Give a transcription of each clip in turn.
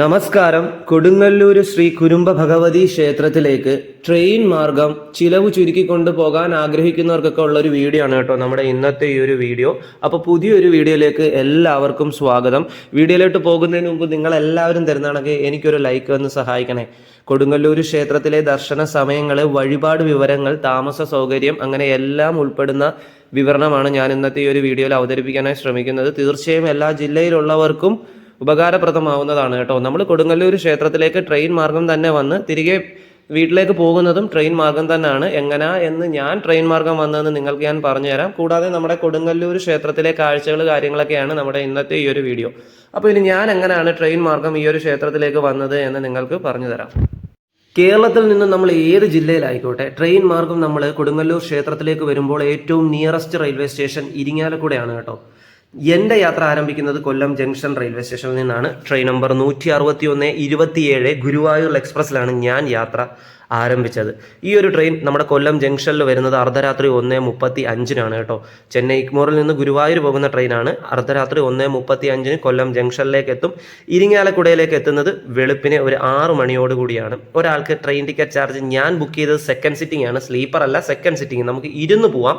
നമസ്കാരം. കൊടുങ്ങല്ലൂർ ശ്രീ കുരുമ്പ ഭഗവതി ക്ഷേത്രത്തിലേക്ക് ട്രെയിൻ മാർഗം ചിലവ് ചുരുക്കി കൊണ്ടുപോകാൻ ആഗ്രഹിക്കുന്നവർക്കൊക്കെ ഉള്ള ഒരു വീഡിയോ ആണ് കേട്ടോ നമ്മുടെ ഇന്നത്തെ ഈ ഒരു വീഡിയോ. അപ്പോൾ പുതിയൊരു വീഡിയോയിലേക്ക് എല്ലാവർക്കും സ്വാഗതം. വീഡിയോയിലോട്ട് പോകുന്നതിന് മുമ്പ് നിങ്ങൾ എല്ലാവരും തരുന്നതാണെങ്കിൽ എനിക്കൊരു ലൈക്ക് വന്ന് സഹായിക്കണേ. കൊടുങ്ങല്ലൂർ ക്ഷേത്രത്തിലെ ദർശന സമയങ്ങൾ വഴിപാട് വിവരങ്ങൾ താമസ സൗകര്യം അങ്ങനെ എല്ലാം ഉൾപ്പെടുന്ന വിവരണമാണ് ഞാൻ ഇന്നത്തെ ഈ ഒരു വീഡിയോയിൽ അവതരിപ്പിക്കാനായി ശ്രമിക്കുന്നത്. തീർച്ചയായും എല്ലാ ജില്ലയിലുള്ളവർക്കും ഉപകാരപ്രദമാവുന്നതാണ് കേട്ടോ. നമ്മൾ കൊടുങ്ങല്ലൂർ ക്ഷേത്രത്തിലേക്ക് ട്രെയിൻ മാർഗം തന്നെ വന്ന് തിരികെ വീട്ടിലേക്ക് പോകുന്നതും ട്രെയിൻ മാർഗം തന്നെയാണ്. എങ്ങനാ എന്ന് ഞാൻ ട്രെയിൻ മാർഗം വന്നതെന്ന് നിങ്ങൾക്ക് ഞാൻ പറഞ്ഞു തരാം കൂടാതെ നമ്മുടെ കൊടുങ്ങല്ലൂർ ക്ഷേത്രത്തിലെ കാഴ്ചകൾ കാര്യങ്ങളൊക്കെയാണ് നമ്മുടെ ഇന്നത്തെ ഈ ഒരു വീഡിയോ. അപ്പോൾ ഇനി ഞാൻ എങ്ങനെയാണ് ട്രെയിൻ മാർഗം ഈ ഒരു ക്ഷേത്രത്തിലേക്ക് വന്നത് എന്ന് നിങ്ങൾക്ക് പറഞ്ഞു തരാം കേരളത്തിൽ നിന്ന് നമ്മൾ ഏത് ജില്ലയിലായിക്കോട്ടെ ട്രെയിൻ മാർഗം നമ്മൾ കൊടുങ്ങല്ലൂർ ക്ഷേത്രത്തിലേക്ക് വരുമ്പോൾ ഏറ്റവും നിയറസ്റ്റ് റെയിൽവേ സ്റ്റേഷൻ ഇരിങ്ങാലക്കുടയാണ് കേട്ടോ. എന്റെ യാത്ര ആരംഭിക്കുന്നത് കൊല്ലം ജംഗ്ഷൻ റെയിൽവേ സ്റ്റേഷനിൽ നിന്നാണ്. ട്രെയിൻ നമ്പർ നൂറ്റി അറുപത്തി ഒന്ന് ഇരുപത്തിയേഴ് ഗുരുവായൂർ എക്സ്പ്രസ്സിലാണ് ഞാൻ യാത്ര ആരംഭിച്ചത്. ഈ ഒരു ട്രെയിൻ നമ്മുടെ കൊല്ലം ജംഗ്ഷനിൽ വരുന്നത് അർദ്ധരാത്രി ഒന്ന് മുപ്പത്തി അഞ്ചിനാണ് കേട്ടോ. ചെന്നൈ ഇക്മോറിൽ നിന്ന് ഗുരുവായൂർ പോകുന്ന ട്രെയിനാണ്. അർദ്ധരാത്രി ഒന്ന് മുപ്പത്തി അഞ്ചിന് കൊല്ലം ജംഗ്ഷനിലേക്ക് എത്തും. ഇരിങ്ങാലക്കുടയിലേക്ക് എത്തുന്നത് വെളുപ്പിന് ഒരു ആറ് മണിയോട് കൂടിയാണ്. ഒരാൾക്ക് ട്രെയിൻ ടിക്കറ്റ് ചാർജ് ഞാൻ ബുക്ക് ചെയ്തത് സെക്കൻഡ് സിറ്റിംഗ് ആണ്. സ്ലീപ്പർ അല്ല സെക്കൻഡ് സിറ്റിംഗ്. നമുക്ക് ഇരുന്ന് പോവാം.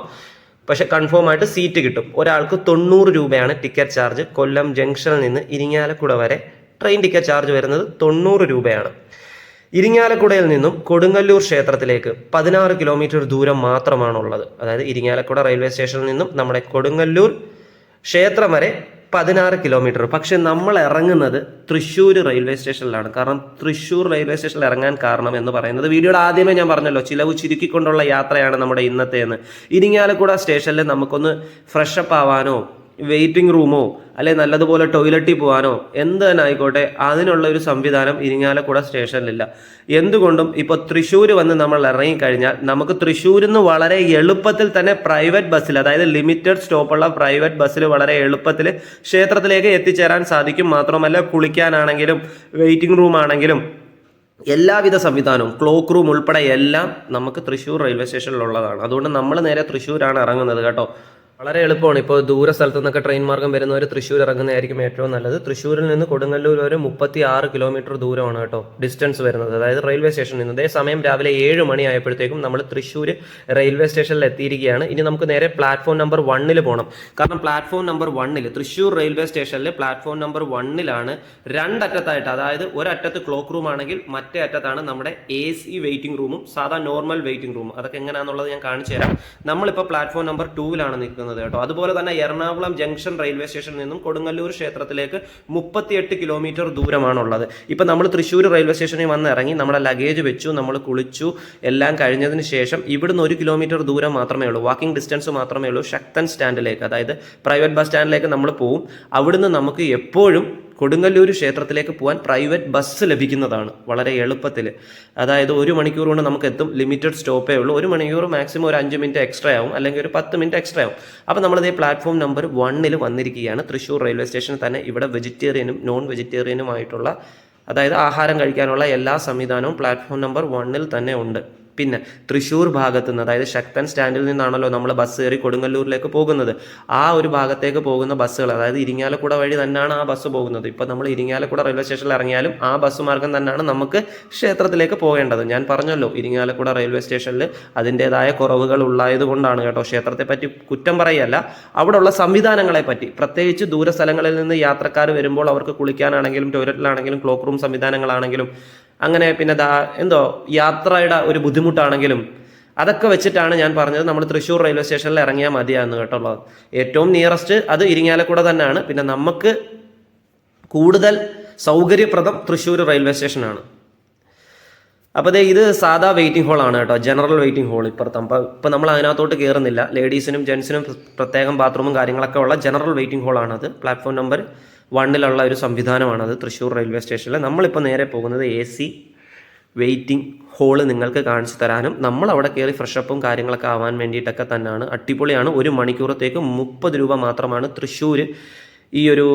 പക്ഷെ കൺഫേം ആയിട്ട് സീറ്റ് കിട്ടും. ഒരാൾക്ക് തൊണ്ണൂറ് രൂപയാണ് ടിക്കറ്റ് ചാർജ് കൊല്ലം ജംഗ്ഷനിൽ നിന്ന് ഇരിങ്ങാലക്കുട വരെ ട്രെയിൻ ടിക്കറ്റ് ചാർജ് വരുന്നത് തൊണ്ണൂറ് രൂപയാണ്. ഇരിങ്ങാലക്കുടയിൽ നിന്നും കൊടുങ്ങല്ലൂർ ക്ഷേത്രത്തിലേക്ക് പതിനാറ് കിലോമീറ്റർ ദൂരം മാത്രമാണുള്ളത്. അതായത് ഇരിങ്ങാലക്കുട റെയിൽവേ സ്റ്റേഷനിൽ നിന്നും നമ്മുടെ കൊടുങ്ങല്ലൂർ ക്ഷേത്രം വരെ പതിനാറ് കിലോമീറ്റർ. പക്ഷെ നമ്മൾ ഇറങ്ങുന്നത് തൃശ്ശൂർ റെയിൽവേ സ്റ്റേഷനിലാണ്. കാരണം തൃശ്ശൂർ റെയിൽവേ സ്റ്റേഷനിൽ ഇറങ്ങാൻ കാരണം എന്ന് പറയുന്നത് വീഡിയോയുടെ ആദ്യമേ ഞാൻ പറഞ്ഞല്ലോ ചിലവ് ചുരുക്കിക്കൊണ്ടുള്ള യാത്രയാണ് നമ്മുടെ ഇന്നത്തേന്ന്. ഇരിങ്ങാലക്കുട സ്റ്റേഷനിൽ നമുക്കൊന്ന് ഫ്രഷപ്പ് ആവാനോ വെയിറ്റിംഗ് റൂമോ അല്ലെ നല്ലതുപോലെ ടോയ്ലറ്റിൽ പോകാനോ എന്ത് തന്നെ ആയിക്കോട്ടെ അതിനുള്ള ഒരു സംവിധാനം ഇരിങ്ങാലക്കുട സ്റ്റേഷനിലില്ല. എന്തുകൊണ്ടും ഇപ്പോൾ തൃശ്ശൂർ വന്ന് നമ്മൾ ഇറങ്ങിക്കഴിഞ്ഞാൽ നമുക്ക് തൃശ്ശൂരിൽ നിന്ന് വളരെ എളുപ്പത്തിൽ തന്നെ പ്രൈവറ്റ് ബസ്സിൽ അതായത് ലിമിറ്റഡ് സ്റ്റോപ്പുള്ള പ്രൈവറ്റ് ബസ്സിൽ വളരെ എളുപ്പത്തിൽ ക്ഷേത്രത്തിലേക്ക് എത്തിച്ചേരാൻ സാധിക്കും. മാത്രമല്ല കുളിക്കാനാണെങ്കിലും വെയിറ്റിംഗ് റൂം ആണെങ്കിലും എല്ലാവിധ സംവിധാനവും ക്ലോക്ക് റൂം ഉൾപ്പെടെ എല്ലാം നമുക്ക് തൃശ്ശൂർ റെയിൽവേ സ്റ്റേഷനിലുള്ളതാണ് അതുകൊണ്ട് നമ്മൾ നേരെ തൃശ്ശൂരാണ് ഇറങ്ങുന്നത് കേട്ടോ. വളരെ എളുപ്പമാണ്. ഇപ്പോൾ ദൂര സ്ഥലത്തു നിന്നൊക്കെ ട്രെയിൻ മാർഗം വരുന്നവർ തൃശ്ശൂർ ഇറങ്ങുന്നതായിരിക്കും ഏറ്റവും നല്ലത്. തൃശ്ശൂരിൽ നിന്ന് കൊടുങ്ങല്ലൂർ വരെ മുപ്പത്തി ആറ് കിലോമീറ്റർ ദൂരമാണ് കേട്ടോ ഡിസ്റ്റൻസ് വരുന്നത്. അതായത് റെയിൽവേ സ്റ്റേഷനിൽ നിന്ന്. അതേസമയം രാവിലെ ഏഴ് മണി ആയപ്പോഴത്തേക്കും നമ്മൾ തൃശ്ശൂർ റെയിൽവേ സ്റ്റേഷനിൽ എത്തിയിരിക്കുകയാണ്. ഇനി നമുക്ക് നേരെ പ്ലാറ്റ്ഫോം നമ്പർ വണ്ണിൽ പോകണം കാരണം പ്ലാറ്റ്ഫോം നമ്പർ വണ്ണിൽ തൃശ്ശൂർ റെയിൽവേ സ്റ്റേഷനിൽ പ്ലാറ്റ്ഫോം നമ്പർ വണ്ണിലാണ് രണ്ടറ്റത്തായിട്ട് അതായത് ഒരറ്റത്ത് ക്ലോക്ക് റൂം ആണെങ്കിൽ മറ്റേ അറ്റത്താണ് നമ്മുടെ എ സി വെയിറ്റിംഗ് റൂമും സാധാ നോർമൽ വെയിറ്റിംഗ് റൂമും അതൊക്കെ എങ്ങനെയാണെന്നുള്ളത് ഞാൻ കാണിച്ചു തരാം നമ്മളിപ്പോൾ പ്ലാറ്റ്ഫോം നമ്പർ ടൂവിലാണ് നിൽക്കുന്നത്. കേട്ടോ. അതുപോലെ തന്നെ എറണാകുളം ജംഗ്ഷൻ റെയിൽവേ സ്റ്റേഷനിൽ നിന്നും കൊടുങ്ങല്ലൂർ ക്ഷേത്രത്തിലേക്ക് മുപ്പത്തിയെട്ട് കിലോമീറ്റർ ദൂരമാണുള്ളത്. ഇപ്പം നമ്മൾ തൃശ്ശൂർ റെയിൽവേ സ്റ്റേഷനിൽ വന്ന് ഇറങ്ങി നമ്മുടെ ലഗേജ് വെച്ചു നമ്മൾ കുളിച്ചു എല്ലാം കഴിഞ്ഞതിന് ശേഷം ഇവിടുന്ന് ഒരു കിലോമീറ്റർ ദൂരം മാത്രമേ ഉള്ളൂ. വാക്കിംഗ് ഡിസ്റ്റൻസ് മാത്രമേ ഉള്ളൂ. ശക്തൻ സ്റ്റാൻഡിലേക്ക് അതായത് പ്രൈവറ്റ് ബസ് സ്റ്റാൻഡിലേക്ക് നമ്മൾ പോവും. അവിടുന്ന് നമുക്ക് എപ്പോഴും കൊടുങ്ങല്ലൂർ ക്ഷേത്രത്തിലേക്ക് പോകാൻ പ്രൈവറ്റ് ബസ് ലഭിക്കുന്നതാണ് വളരെ എളുപ്പത്തിൽ. അതായത് ഒരു മണിക്കൂർ കൊണ്ട് നമുക്ക് എത്തും ലിമിറ്റഡ് സ്റ്റോപ്പേ ഉള്ളൂ. ഒരു മണിക്കൂർ മാക്സിമം ഒരു അഞ്ച് മിനിറ്റ് എക്സ്ട്രാ ആവും. അല്ലെങ്കിൽ ഒരു പത്ത് മിനിറ്റ് എക്സ്ട്രാ ആവും. അപ്പോൾ നമ്മളിതേ പ്ലാറ്റ്ഫോം നമ്പർ വണ്ണിൽ വന്നിരിക്കുകയാണ്. തൃശ്ശൂർ റെയിൽവേ സ്റ്റേഷനിൽ തന്നെ ഇവിടെ വെജിറ്റേറിയനും നോൺ വെജിറ്റേറിയനുമായിട്ടുള്ള അതായത് ആഹാരം കഴിക്കാനുള്ള എല്ലാ സംവിധാനവും പ്ലാറ്റ്ഫോം നമ്പർ വണ്ണിൽ തന്നെ ഉണ്ട്. പിന്നെ തൃശ്ശൂർ ഭാഗത്ത് നിന്ന് അതായത് ശക്തൻ സ്റ്റാൻഡിൽ നിന്നാണല്ലോ നമ്മൾ ബസ് കയറി കൊടുങ്ങല്ലൂരിലേക്ക് പോകുന്നത്. ആ ഒരു ഭാഗത്തേക്ക് പോകുന്ന ബസ്സുകൾ അതായത് ഇരിങ്ങാലക്കുട വഴി തന്നെയാണ് ആ ബസ് പോകുന്നത്. ഇപ്പോൾ നമ്മൾ ഇരിങ്ങാലക്കുട റെയിൽവേ സ്റ്റേഷനിൽ ഇറങ്ങിയാലും ആ ബസ് മാർഗം തന്നെയാണ് നമുക്ക് ക്ഷേത്രത്തിലേക്ക് പോകേണ്ടത്. ഞാൻ പറഞ്ഞല്ലോ ഇരിങ്ങാലക്കുട റെയിൽവേ സ്റ്റേഷനിൽ അതിന്റെതായ കുറവുകൾ ഉള്ളായത് കൊണ്ടാണ് കേട്ടോ ക്ഷേത്രത്തെ പറ്റി കുറ്റം പറയല്ല. അവിടെയുള്ള സംവിധാനങ്ങളെ പറ്റി പ്രത്യേകിച്ച് ദൂര സ്ഥലങ്ങളിൽ നിന്ന് യാത്രക്കാർ വരുമ്പോൾ അവർക്ക് കുളിക്കാനാണെങ്കിലും ടോയ്ലറ്റിലാണെങ്കിലും ക്ലോക്ക് റൂം സംവിധാനങ്ങളാണെങ്കിലും അങ്ങനെ പിന്നെ ദാ എന്തോ യാത്രയുടെ ഒരു ബുദ്ധിമുട്ടാണെങ്കിലും അതൊക്കെ വെച്ചിട്ടാണ് ഞാൻ പറഞ്ഞത്. നമ്മൾ തൃശ്ശൂർ റെയിൽവേ സ്റ്റേഷനിൽ ഇറങ്ങിയാൽ മതിയാന്ന് കേട്ടുള്ളത് ഏറ്റവും നിയറസ്റ്റ് അത് ഇരിങ്ങാലക്കുട തന്നെയാണ്. പിന്നെ നമുക്ക് കൂടുതൽ സൗകര്യപ്രദം തൃശ്ശൂർ റെയിൽവേ സ്റ്റേഷനാണ്. അപ്പോൾ ദേ ഇത് സാധാ വെയിറ്റിംഗ് ഹോളാണ് കേട്ടോ. ജനറൽ വെയിറ്റിംഗ് ഹോൾ ഇപ്പുറത്ത്. അപ്പോൾ ഇപ്പോൾ നമ്മൾ അതിനകത്തോട്ട് കയറുന്നില്ല ലേഡീസിനും ജെൻസിനും പ്രത്യേകം ബാത്റൂമും കാര്യങ്ങളൊക്കെ ഉള്ള ജനറൽ വെയിറ്റിംഗ് ഹോളാണത് പ്ലാറ്റ്ഫോം നമ്പർ വണ്ണിലുള്ള ഒരു സംവിധാനമാണത് തൃശ്ശൂർ റെയിൽവേ സ്റ്റേഷനിൽ നമ്മളിപ്പോൾ നേരെ പോകുന്നത് എ സി വെയിറ്റിംഗ് ഹോൾ നിങ്ങൾക്ക് കാണിച്ചു തരാനും നമ്മൾ അവിടെ കയറി ഫ്രഷപ്പും കാര്യങ്ങളൊക്കെ ആവാൻ വേണ്ടിയിട്ടൊക്കെ തന്നെയാണ് അടിപൊളിയാണ്. ഒരു മണിക്കൂറത്തേക്ക് മുപ്പത് രൂപ മാത്രമാണ് തൃശ്ശൂർ ഈ ഒരു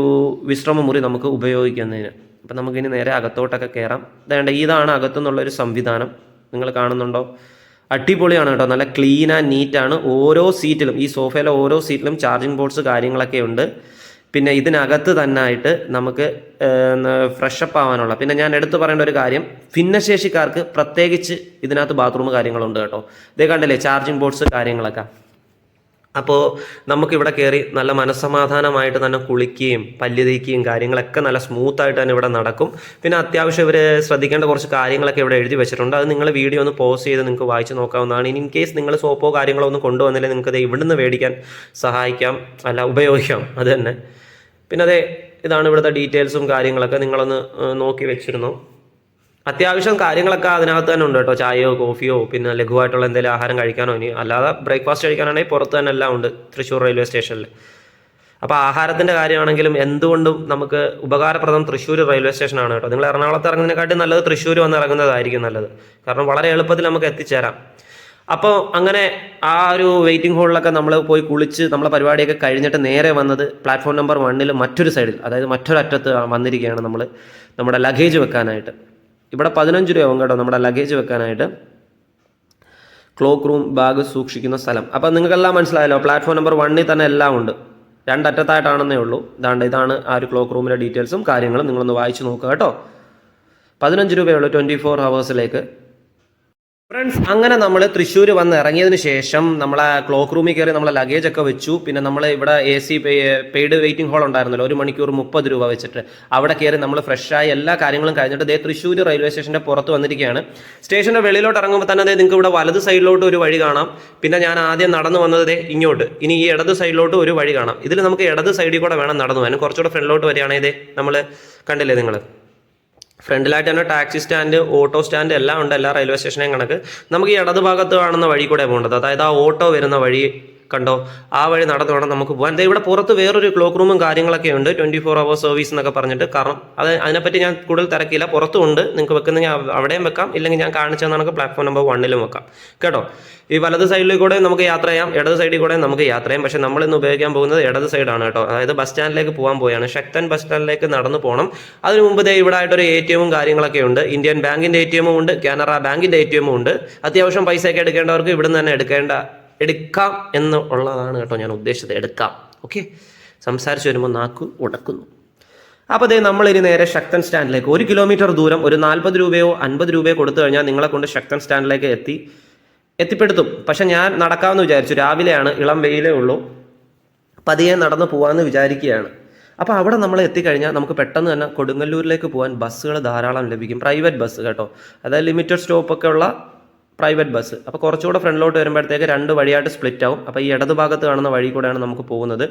വിശ്രമമുറി നമുക്ക് ഉപയോഗിക്കുന്നതിന്. അപ്പം നമുക്കിനി നേരെ അകത്തോട്ടൊക്കെ കയറാം വേണ്ട ഇതാണ് അകത്തുനിന്നുള്ളൊരു സംവിധാനം. നിങ്ങൾ കാണുന്നുണ്ടോ? അടിപൊളിയാണ് കേട്ടോ. നല്ല ക്ലീൻ ആൻഡ് നീറ്റാണ് ഓരോ സീറ്റിലും ഈ സോഫയിലെ ഓരോ സീറ്റിലും ചാർജിങ് ബോർഡ്സ് കാര്യങ്ങളൊക്കെ ഉണ്ട്. പിന്നെ ഇതിനകത്ത് തന്നെ ആയിട്ട് നമുക്ക് ഫ്രഷപ്പ് ആവാനുള്ള. പിന്നെ ഞാൻ എടുത്തു പറയേണ്ട ഒരു കാര്യം ഭിന്നശേഷിക്കാർക്ക് പ്രത്യേകിച്ച് ഇതിനകത്ത് ബാത്റൂം കാര്യങ്ങളുണ്ട് കേട്ടോ. ഇതേ കണ്ടല്ലേ ചാർജിങ് ബോർഡ്സ് കാര്യങ്ങളൊക്കെ. അപ്പോൾ നമുക്കിവിടെ കയറി നല്ല മനസ്സമാധാനമായിട്ട് തന്നെ കുളിക്കുകയും പല്ല് തേക്കുകയും കാര്യങ്ങളൊക്കെ നല്ല സ്മൂത്തായിട്ട് തന്നെ ഇവിടെ നടക്കും. പിന്നെ അത്യാവശ്യം ഇവർ ശ്രദ്ധിക്കേണ്ട കുറച്ച് കാര്യങ്ങളൊക്കെ ഇവിടെ എഴുതി വെച്ചിട്ടുണ്ട്. അത് നിങ്ങൾ വീഡിയോ ഒന്ന് പോസ് ചെയ്ത് നിങ്ങൾക്ക് വായിച്ച് നോക്കാവുന്നതാണ്. ഇനി ഇൻ കേസ് നിങ്ങൾ സോപ്പോ കാര്യങ്ങളോ ഒന്നും കൊണ്ടുവന്നില്ലെങ്കിൽ നിങ്ങൾക്ക് ഇത് ഇവിടുന്ന് മേടിക്കാൻ സഹായിക്കാം അല്ല ഉപയോഗിക്കാം അത് തന്നെ. പിന്നെ അതെ ഇതാണ് ഇവിടുത്തെ ഡീറ്റെയിൽസും കാര്യങ്ങളൊക്കെ നിങ്ങളൊന്ന് നോക്കി വെച്ചിരുന്നു. അത്യാവശ്യം കാര്യങ്ങളൊക്കെ അതിനകത്ത് തന്നെ ഉണ്ട് കേട്ടോ. ചായയോ കോഫിയോ പിന്നെ ലഘുവായിട്ടുള്ള എന്തെങ്കിലും ആഹാരം കഴിക്കാനോ ഇനി അല്ലാതെ ബ്രേക്ക്ഫാസ്റ്റ് കഴിക്കാനാണെങ്കിൽ പുറത്ത് തന്നെ എല്ലാം ഉണ്ട് തൃശ്ശൂർ റെയിൽവേ സ്റ്റേഷനിൽ അപ്പോൾ ആഹാരത്തിന്റെ കാര്യമാണെങ്കിലും എന്തുകൊണ്ടും നമുക്ക് ഉപകാരപ്രദം തൃശ്ശൂർ റെയിൽവേ സ്റ്റേഷനാണ് കേട്ടോ. നിങ്ങൾ എറണാകുളത്ത് ഇറങ്ങുന്നതിനെക്കാട്ടും നല്ലത് തൃശ്ശൂർ വന്ന് ഇറങ്ങുന്നതായിരിക്കും നല്ലത്. കാരണം വളരെ എളുപ്പത്തിൽ നമുക്ക് എത്തിച്ചേരാം. അപ്പോൾ അങ്ങനെ ആ ഒരു വെയിറ്റിംഗ് ഹോളിലൊക്കെ നമ്മൾ പോയി കുളിച്ച് നമ്മളെ പരിപാടിയൊക്കെ കഴിഞ്ഞിട്ട് നേരെ വന്നത് പ്ലാറ്റ്ഫോം നമ്പർ വണ്ണിൽ മറ്റൊരു സൈഡിൽ അതായത് മറ്റൊരറ്റത്ത് വന്നിരിക്കുകയാണ് നമ്മൾ നമ്മുടെ ലഗേജ് വെക്കാനായിട്ട്. ഇവിടെ പതിനഞ്ച് രൂപയാവും കേട്ടോ നമ്മുടെ ലഗേജ് വെക്കാനായിട്ട്. ക്ലോക്ക് റൂം ബാഗ് സൂക്ഷിക്കുന്ന സ്ഥലം. അപ്പം നിങ്ങൾക്കെല്ലാം മനസ്സിലായല്ലോ പ്ലാറ്റ്ഫോം നമ്പർ വണ്ണിൽ തന്നെ എല്ലാം ഉണ്ട്. രണ്ടറ്റത്തായിട്ടാണെന്നേ ഉള്ളൂ. ഇതാണ്ട് ഇതാണ് ആ ഒരു ക്ലോക്ക് റൂമിലെ ഡീറ്റെയിൽസും കാര്യങ്ങളും നിങ്ങളൊന്ന് വായിച്ചു നോക്കുക കേട്ടോ. പതിനഞ്ച് രൂപയുള്ളൂ ട്വന്റി ഫോർ ഹവേഴ്സിലേക്ക് ഫ്രണ്ട്സ് അങ്ങനെ നമ്മൾ തൃശ്ശൂർ വന്ന് ഇറങ്ങിയതിന് ശേഷം നമ്മളെ ക്ലോക്ക് റൂമിൽ കയറി നമ്മളെ ലഗേജ് ഒക്കെ വെച്ചു. പിന്നെ നമ്മൾ ഇവിടെ A C paid waiting hall ഉണ്ടായിരുന്നല്ലോ. ഒരു മണിക്കൂർ മുപ്പത് രൂപ വെച്ചിട്ട്. അവിടെ കയറി നമ്മൾ ഫ്രഷായി എല്ലാ കാര്യങ്ങളും കഴിഞ്ഞിട്ട് ദേ തൃശ്ശൂർ റെയിൽവേ സ്റ്റേഷന്റെ പുറത്ത് വന്നിരിക്കുകയാണ്. സ്റ്റേഷന്റെ വെളിയിലോട്ട് ഇറങ്ങുമ്പോൾ തന്നെ ദേ നിങ്ങൾക്ക് ഇവിടെ വലത് സൈഡിലോട്ട് ഒരു വഴി കാണാം. പിന്നെ ഞാൻ ആദ്യം നടന്നു വന്നത് ദേ ഇങ്ങോട്ട്. ഇനി ഈ ഇടത് സൈഡിലോട്ട് ഒരു വഴി കാണാം. ഇതിൽ നമുക്ക് ഇടത് സൈഡിൽ കൂടെ വേണം നടന്നു പോകാൻ കുറച്ചുകൂടെ ഫ്രണ്ടിലോട്ട് വരികയാണെങ്കിൽ നമ്മൾ കണ്ടില്ലേ നിങ്ങൾ ഫ്രണ്ടിലായിട്ട് തന്നെ ടാക്സി സ്റ്റാൻഡ് ഓട്ടോ സ്റ്റാൻഡ് എല്ലാം ഉണ്ട് എല്ലാ റെയിൽവേ സ്റ്റേഷനെയും കണക്ക്. നമുക്ക് ഈ ഇടതുഭാഗത്ത് കാണുന്ന വഴി കൂടെ പോകേണ്ടത്. അതായത് ആ ഓട്ടോ വരുന്ന വഴി കണ്ടോ? ആ വഴി നടന്നു വേണം നമുക്ക് പോകാൻ. ഇവിടെ പുറത്ത് വേറൊരു ക്ലോക്ക് റൂമും കാര്യങ്ങളൊക്കെ ഉണ്ട്. ട്വന്റി ഫോർ അവർ സർവീസ് എന്നൊക്കെ പറഞ്ഞിട്ട്. കാരണം അത് അതിനെപ്പറ്റി ഞാൻ കൂടുതൽ തിരക്കില്ല പുറത്തും ഉണ്ട് നിങ്ങൾക്ക് വെക്കുന്ന ഞാൻ അവിടെയും വെക്കാം. ഇല്ലെങ്കിൽ ഞാൻ കാണിച്ചു നമുക്ക് പ്ലാറ്റ്ഫോം നമ്പർ വണ്ണിലും വെക്കാം. കേട്ടോ? ഈ വലത് സൈഡിൽ കൂടെ നമുക്ക് യാത്ര ചെയ്യാം. ഇടത് സൈഡിൽ കൂടെ നമുക്ക് യാത്ര ചെയ്യാം. പക്ഷേ നമ്മൾ ഇന്ന് ഉപയോഗിക്കാൻ പോകുന്നത് ഇടത് സൈഡാണ് കേട്ടോ. അതായത് ബസ് സ്റ്റാൻഡിലേക്ക് പോകാൻ പോയാണ് ശക്തൻ ബസ് സ്റ്റാൻഡിലേക്ക് നടന്നു പോകണം അതിന് മുമ്പ് ദേ ഇവിടെ ആയിട്ടൊരു എ ടി എമ്മും കാര്യങ്ങളൊക്കെ ഉണ്ട്. ഇന്ത്യൻ ബാങ്കിന്റെ എ ടി എമ്മും ഉണ്ട്. കാനറ ബാങ്കിന്റെ എ ടി എമ്മും ഉണ്ട്. അത്യാവശ്യം പൈസയൊക്കെ എടുക്കേണ്ടവർക്ക് ഇവിടുന്ന് തന്നെ എടുക്കേണ്ട എടുക്കാം എന്ന് ഉള്ളതാണ് കേട്ടോ ഞാൻ ഉദ്ദേശിച്ചത്. എടുക്കാം. ഓക്കെ? സംസാരിച്ച് വരുമ്പോൾ നാക്ക് ഉടക്കുന്നു. അപ്പോൾ അതേ നമ്മളിനി നേരെ ശക്തൻ സ്റ്റാൻഡിലേക്ക്. ഒരു കിലോമീറ്റർ ദൂരം ഒരു നാൽപ്പത് രൂപയോ അൻപത് രൂപയോ കൊടുത്തു കഴിഞ്ഞാൽ നിങ്ങളെ കൊണ്ട് ശക്തൻ സ്റ്റാൻഡിലേക്ക് എത്തി എത്തിപ്പെടുത്തും. പക്ഷെ ഞാൻ നടക്കാമെന്ന് വിചാരിച്ചു. രാവിലെയാണ് ഇളം വെയിലേ ഉള്ളൂ. പതിയെ നടന്നു പോകാമെന്ന് വിചാരിക്കുകയാണ്. അപ്പോൾ അവിടെ നമ്മൾ എത്തിക്കഴിഞ്ഞാൽ നമുക്ക് പെട്ടെന്ന് തന്നെ കൊടുങ്ങല്ലൂരിലേക്ക് പോകാൻ ബസ്സുകൾ ധാരാളം ലഭിക്കും. പ്രൈവറ്റ് ബസ് കേട്ടോ. അതായത് ലിമിറ്റഡ് സ്റ്റോപ്പൊക്കെ ഉള്ള പ്രൈവറ്റ് ബസ്. അപ്പോൾ കുറച്ചുകൂടെ ഫ്രണ്ടിലോട്ട് വരുമ്പോഴത്തേക്ക് രണ്ട് വഴിയായിട്ട് സ്പ്ലിറ്റ് ആവും അപ്പോൾ ഈ ഇടത് ഭാഗത്ത് കാണുന്ന വഴി കൂടെയാണ് നമുക്ക് പോകുന്നത്.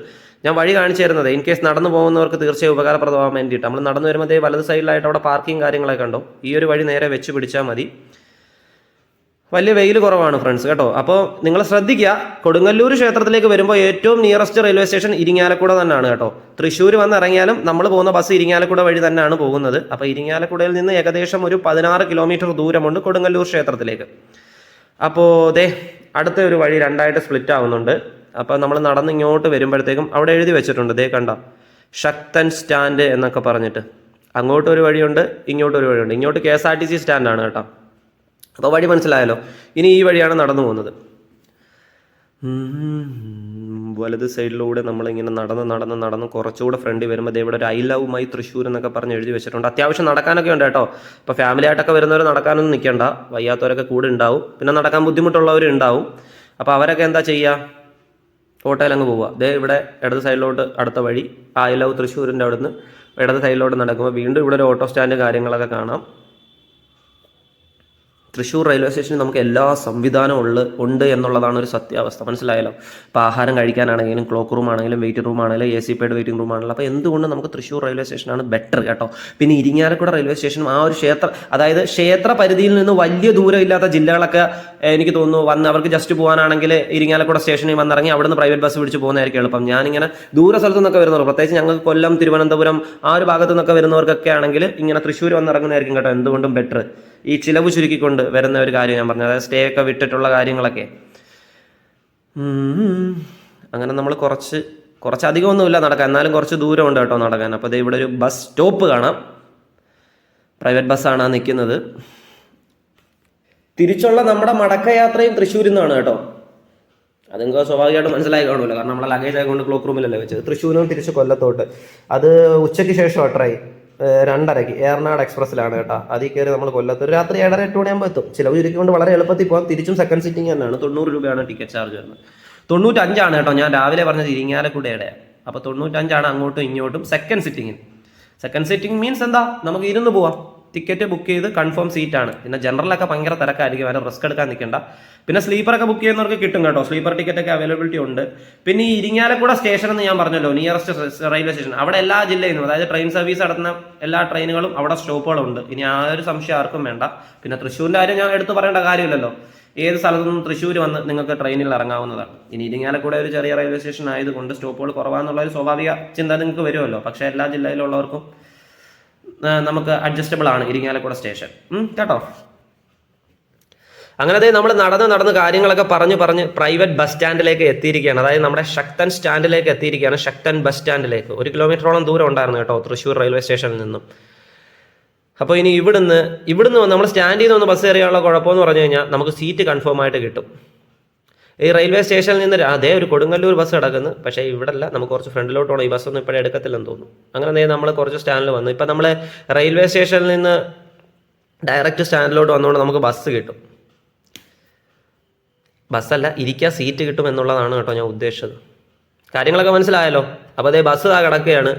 ഞാൻ വഴി കാണിച്ചു തരുന്നത്. ഇൻ കേസ് നടന്നു പോകുന്നവർക്ക് തീർച്ചയായും ഉപകാരപ്രദമാകാൻ വേണ്ടിയിട്ട്. നമ്മൾ നടന്നു ദേ വലത് സൈഡിലായിട്ട് അവിടെ പാർക്കിംഗ് കാര്യങ്ങളൊക്കെ ഉണ്ടോ? ഈ ഒരു വഴി നേരെ വെച്ച് പിടിച്ചാൽ മതി. വലിയ വെയിൽ കുറവാണ് ഫ്രണ്ട്സ് കേട്ടോ. അപ്പോൾ നിങ്ങൾ ശ്രദ്ധിക്കുക കൊടുങ്ങല്ലൂർ ക്ഷേത്രത്തിലേക്ക് വരുമ്പോൾ ഏറ്റവും നിയറസ്റ്റ് റെയിൽവേ സ്റ്റേഷൻ ഇരിങ്ങാലക്കുട തന്നെയാണ് കേട്ടോ. തൃശ്ശൂർ വന്ന് ഇറങ്ങിയാലും നമ്മൾ പോകുന്ന ബസ് ഇരിങ്ങാലക്കുട വഴി തന്നെയാണ് പോകുന്നത്. അപ്പോൾ ഇരിങ്ങാലക്കുടയിൽ നിന്ന് ഏകദേശം ഒരു പതിനാറ് കിലോമീറ്റർ ദൂരമുണ്ട് കൊടുങ്ങല്ലൂർ ക്ഷേത്രത്തിലേക്ക്. അപ്പോൾ ദേ അടുത്ത ഒരു വഴി രണ്ടായിട്ട് സ്പ്ലിറ്റ് ആവുന്നുണ്ട്. അപ്പോൾ നമ്മൾ നടന്ന് ഇങ്ങോട്ട് വരുമ്പോഴത്തേക്കും അവിടെ എഴുതി വെച്ചിട്ടുണ്ട് ദേ കണ്ട. ശക്തൻ സ്റ്റാൻഡ് എന്നൊക്കെ പറഞ്ഞിട്ട്. അങ്ങോട്ടൊരു വഴിയുണ്ട് ഇങ്ങോട്ടൊരു വഴിയുണ്ട്. ഇങ്ങോട്ട് K S R T C സ്റ്റാൻഡാണ് കേട്ടോ. അപ്പോൾ വഴി മനസ്സിലായല്ലോ. ഇനി ഈ വഴിയാണ് നടന്നു പോകുന്നത്. വലത് സൈഡിലൂടെ നമ്മളിങ്ങനെ നടന്ന് നടന്ന് നടന്ന് കുറച്ചുകൂടെ ഫ്രണ്ടിൽ വരുമ്പോൾ ഇവിടെ ഒരു ഐ ലവ് മൈ തൃശ്ശൂർ എന്നൊക്കെ പറഞ്ഞ് എഴുതി വെച്ചിട്ടുണ്ട്. അത്യാവശ്യം നടക്കാനൊക്കെ ഉണ്ട് കേട്ടോ. ഇപ്പോൾ ഫാമിലി ആയിട്ടൊക്കെ വരുന്നവർ നടക്കാനൊന്നും നിൽക്കണ്ട വയ്യാത്തവരൊക്കെ കൂടെ ഉണ്ടാവും. പിന്നെ നടക്കാൻ ബുദ്ധിമുട്ടുള്ളവർ ഉണ്ടാവും. അപ്പോൾ അവരൊക്കെ എന്താ ചെയ്യുക ഹോട്ടലിൽ അങ്ങ് പോവുക ദേ ഇവിടെ ഇടത് സൈഡിലോട്ട് അടുത്ത വഴി. ഐ ലവ് തൃശ്ശൂരിന്റെ അവിടുന്ന് ഇടത് സൈഡിലോട്ട് നടക്കുമ്പോൾ വീണ്ടും ഇവിടെ ഒരു ഓട്ടോ സ്റ്റാൻഡ് കാര്യങ്ങളൊക്കെ കാണാം. തൃശ്ശൂർ റെയിൽവേ സ്റ്റേഷനിൽ നമുക്ക് എല്ലാ സംവിധാനവും ഉള്ള ഉണ്ട് എന്നുള്ളതാണ് ഒരു സത്യാവസ്ഥ. മനസ്സിലായല്ലോ? ഇപ്പോൾ ആഹാരം കഴിക്കാനാണെങ്കിലും ക്ലോക്ക് റൂം ആണെങ്കിലും വെയിറ്റിംഗ് റൂം ആണെങ്കിലും A C paid waiting room ആണെങ്കിലും അപ്പോൾ എന്തുകൊണ്ട് നമുക്ക് തൃശ്ശൂർ റെയിൽവേ സ്റ്റേഷനാണ് ബെറ്റർ കേട്ടോ? പിന്നെ ഇരിങ്ങാലക്കുട റെയിൽവേ സ്റ്റേഷനും ആ ഒരു ക്ഷേത്ര അതായത് ക്ഷേത്ര പരിധിയിൽ നിന്ന് വലിയ ദൂരമില്ലാത്ത ജില്ലകളൊക്കെ എനിക്ക് തോന്നുന്നു വന്ന് അവർക്ക് ജസ്റ്റ് പോകാനാണെങ്കിൽ ഇരിങ്ങാലക്കുട സ്റ്റേഷനിൽ വന്നിറങ്ങി അവിടെ നിന്ന് പ്രൈവറ്റ് ബസ് പിടിച്ച് പോകുന്നതായിരിക്കും എളുപ്പം. ഞാനിങ്ങനെ ദൂര സ്ഥലത്തു നിന്നൊക്കെ വരുന്നവർ പ്രത്യേകിച്ച് ഞങ്ങൾക്ക് കൊല്ലം തിരുവനന്തപുരം ആ ഒരു ഭാഗത്തു നിന്നൊക്കെ വരുന്നവർക്കൊക്കെ ആണെങ്കിൽ ഇങ്ങനെ തൃശ്ശൂർ വന്നിറങ്ങുന്നതായിരിക്കും കേട്ടോ എന്തുകൊണ്ടും ബെറ്റർ ഈ ചിലവ് ചുരുക്കിക്കൊണ്ട് വരുന്ന ഒരു കാര്യം ഞാൻ പറഞ്ഞു അതായത് സ്റ്റേ ഒക്കെ വിട്ടിട്ടുള്ള കാര്യങ്ങളൊക്കെ. അങ്ങനെ നമ്മൾ കുറച്ച് കുറച്ച് അധികമൊന്നുമില്ല നടക്കാൻ. എന്നാലും കുറച്ച് ദൂരമുണ്ട് കേട്ടോ നടക്കാൻ. അപ്പോൾ ഇവിടെ ഒരു ബസ് സ്റ്റോപ്പ് കാണാം. പ്രൈവറ്റ് ബസ്സാണ് നിൽക്കുന്നത്. തിരിച്ചുള്ള നമ്മുടെ മടക്കയാത്രയും തൃശ്ശൂരിൽ നിന്നാണ് കേട്ടോ. അത് നിങ്ങൾക്ക് സ്വാഭാവികമായിട്ട് മനസ്സിലായി കാണുമല്ലോ കാരണം നമ്മളെ ലഗേജ് ആയതുകൊണ്ട് ക്ലോക്ക് റൂമിലല്ലേ വെച്ചത്. തൃശ്ശൂരിനും തിരിച്ച് കൊല്ലത്തോട്ട്. അത് ഉച്ചയ്ക്ക് ശേഷം ട്രെയിൻ രണ്ടരയ്ക്ക് ഏറനാട് എക്സ്പ്രസ്സിലാണ് കേട്ടോ. അതിൽ കയറി നമ്മൾ കൊല്ലത്ത് ഒരു രാത്രി ഏഴര എട്ട് മണിയാകുമ്പോൾ എത്തും. ചിലവ് ചുരുക്കിക്കൊണ്ട് വളരെ എളുപ്പത്തിൽ പോകാം. തിരിച്ചും സെക്കൻഡ് സിറ്റിംഗ് തന്നെയാണ്. തൊണ്ണൂറ് രൂപയാണ് ടിക്കറ്റ് ചാർജ് വരുന്നത്. തൊണ്ണൂറ്റഞ്ചാണ് കേട്ടോ ഞാൻ രാവിലെ പറഞ്ഞത് ഇരിങ്ങാലക്കുടയുടെ അപ്പോൾ തൊണ്ണൂറ്റഞ്ചാണ് അങ്ങോട്ടും ഇങ്ങോട്ടും സെക്കൻഡ് സിറ്റിങ്ങിന് സെക്കൻഡ് സിറ്റിംഗ് മീൻസ് എന്താ? നമുക്ക് ഇരുന്ന് പോവാം. ടിക്കറ്റ് ബുക്ക് ചെയ്ത് കൺഫേം സീറ്റ് ആണ് പിന്നെ ജനറലൊക്കെ ഭയങ്കര തിരക്കായിരിക്കും അവരെ റിസ്ക് എടുക്കാൻ നിൽക്കേണ്ട. പിന്നെ സ്ലീപ്പറൊക്കെ ബുക്ക് ചെയ്യുന്നവർക്ക് കിട്ടും കേട്ടോ. സ്ലീപ്പർ ടിക്കറ്റ് ഒക്കെ അവൈലബിലിറ്റി ഉണ്ട്. പിന്നെ ഈ ഇരിങ്ങാലക്കുട സ്റ്റേഷൻ എന്ന് ഞാൻ പറഞ്ഞല്ലോ നിയറസ്റ്റ് റെയിൽവേ സ്റ്റേഷൻ അവിടെ എല്ലാ ജില്ലയിൽ നിന്നും അതായത് ട്രെയിൻ സർവീസ് നടത്തുന്ന എല്ലാ ട്രെയിനുകളും അവിടെ സ്റ്റോപ്പുകളും ഉണ്ട് ഇനി ആ ഒരു സംശയം ആർക്കും വേണ്ട. പിന്നെ തൃശ്ശൂരിന്റെ കാര്യം ഞാൻ എടുത്തു പറയേണ്ട കാര്യമില്ലല്ലോ. ഏത് സ്ഥലത്തു നിന്നും തൃശ്ശൂർ വന്ന് നിങ്ങൾക്ക് ട്രെയിനിൽ ഇറങ്ങാവുന്നതാണ്. ഇനി ഇരിങ്ങാലക്കൂടെ ഒരു ചെറിയ റെയിൽവേ സ്റ്റേഷൻ ആയതുകൊണ്ട് സ്റ്റോപ്പുകൾ കുറവാന്നുള്ള ഒരു സ്വാഭാവിക ചിന്ത നിങ്ങൾക്ക് വരുമല്ലോ. പക്ഷേ എല്ലാ ജില്ലയിലുള്ളവർക്കും നമുക്ക് അഡ്ജസ്റ്റബിൾ ആണ് ഇരിങ്ങാലക്കുട സ്റ്റേഷൻ കേട്ടോ? അങ്ങനെ നമ്മൾ നടന്ന് നടന്ന് കാര്യങ്ങളൊക്കെ പറഞ്ഞ് പറഞ്ഞ് പ്രൈവറ്റ് ബസ് സ്റ്റാൻഡിലേക്ക് എത്തിയിരിക്കുകയാണ്. അതായത് നമ്മുടെ ശക്തൻ സ്റ്റാൻഡിലേക്ക് എത്തിയിരിക്കുകയാണ് ശക്തൻ ബസ് സ്റ്റാൻഡിലേക്ക് ഒരു കിലോമീറ്ററോളം ദൂരം ഉണ്ടായിരുന്നു കേട്ടോ തൃശ്ശൂർ റെയിൽവേ സ്റ്റേഷനിൽ നിന്നും. അപ്പോൾ ഇനി ഇവിടുന്ന് ഇവിടുന്ന് നമ്മൾ സ്റ്റാൻഡിൽ നിന്ന് വന്ന് ബസ് കയറിയാനുള്ള കുഴപ്പമെന്ന് പറഞ്ഞു കഴിഞ്ഞാൽ നമുക്ക് സീറ്റ് കൺഫേം ആയിട്ട് കിട്ടും. ഈ റെയിൽവേ സ്റ്റേഷനിൽ നിന്ന് അതേ ഒരു കൊടുങ്ങല്ലൂർ ബസ് കിടക്കുന്നു. പക്ഷേ ഇവിടെ അല്ല നമുക്ക് കുറച്ച് ഫ്രണ്ടിലോട്ട് പോകണം ഈ ബസ്സൊന്നും ഇപ്പോഴേ എടുക്കത്തില്ലെന്ന് തോന്നുന്നു. അങ്ങനെ നമ്മൾ കുറച്ച് സ്റ്റാൻഡിൽ വന്നു. ഇപ്പം നമ്മൾ റെയിൽവേ സ്റ്റേഷനിൽ നിന്ന് ഡയറക്റ്റ് സ്റ്റാൻഡിലോട്ട് വന്നുകൊണ്ട് നമുക്ക് ബസ് കിട്ടും. ബസ്സല്ല ഇരിക്കാൻ സീറ്റ് കിട്ടും എന്നുള്ളതാണ് കേട്ടോ ഞാൻ ഉദ്ദേശിച്ചത്. കാര്യങ്ങളൊക്കെ മനസ്സിലായല്ലോ? അപ്പോൾ അതേ ബസ് ആ കിടക്കുകയാണ്.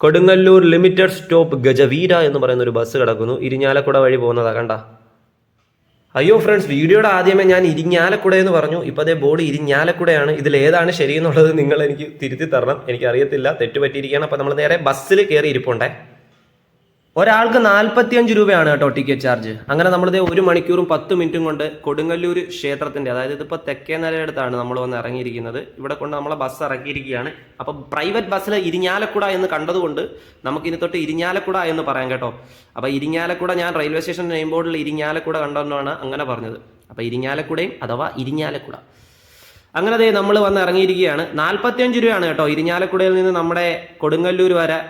കൊടുങ്ങല്ലൂർ ലിമിറ്റഡ് സ്റ്റോപ്പ് ഗജവീര എന്ന് പറയുന്ന ഒരു ബസ് കിടക്കുന്നു. ഇരിഞ്ഞാലക്കുട വഴി പോകുന്നതാ കണ്ട? അയ്യോ ഫ്രണ്ട്സ് വീഡിയോയുടെ ആദ്യമേ ഞാൻ ഇരിഞ്ഞാലക്കുട എന്ന് പറഞ്ഞു. ഇപ്പോൾ അതേ ബോർഡ് ഇരിഞ്ഞാലക്കുടയാണ്. ഇതിൽ ഏതാണ് ശരി എന്നുള്ളത് നിങ്ങൾ എനിക്ക് തിരുത്തി തരണം. എനിക്ക് അറിയത്തില്ല തെറ്റുപറ്റിയിരിക്കുകയാണ്. അപ്പോൾ നമ്മൾ നേരെ ബസ്സിൽ കയറി ഇരിപ്പുണ്ടേ ഒരാൾക്ക് നാൽപ്പത്തിയഞ്ച് രൂപയാണ് കേട്ടോ ടിക്കറ്റ് ചാർജ് അങ്ങനെ നമ്മളിത് ഒരു മണിക്കൂറും പത്ത് മിനിറ്റും കൊണ്ട് കൊടുങ്ങല്ലൂർ ക്ഷേത്രത്തിന്റെ അതായത് ഇതിപ്പോൾ തെക്കേ നിലയടുത്താണ് നമ്മൾ വന്ന് ഇറങ്ങിയിരിക്കുന്നത്. ഇവിടെ കൊണ്ട് നമ്മളെ ബസ് ഇറക്കിയിരിക്കുകയാണ്. അപ്പോൾ പ്രൈവറ്റ് ബസ്സിൽ ഇരിഞ്ഞാലക്കുട എന്ന് കണ്ടതുകൊണ്ട് നമുക്ക് ഇനി തൊട്ട് ഇരിഞ്ഞാലക്കുട എന്ന് പറയാം കേട്ടോ. അപ്പോൾ ഇരിഞ്ഞാലക്കുട ഞാൻ റെയിൽവേ സ്റ്റേഷൻ നെയിം ബോർഡിൽ ഇരിഞ്ഞാലക്കുട കണ്ടെന്നാണ് അങ്ങനെ പറഞ്ഞത്. അപ്പോൾ ഇരിഞ്ഞാലക്കുടയും അഥവാ ഇരിഞ്ഞാലക്കുട. അങ്ങനെ ദേ നമ്മൾ വന്ന് ഇറങ്ങിയിരിക്കുകയാണ്. നാൽപ്പത്തിയഞ്ച് രൂപയാണ് കേട്ടോ ഇരിഞ്ഞാലക്കുടയിൽ നിന്ന് നമ്മുടെ കൊടുങ്ങല്ലൂർ വരെ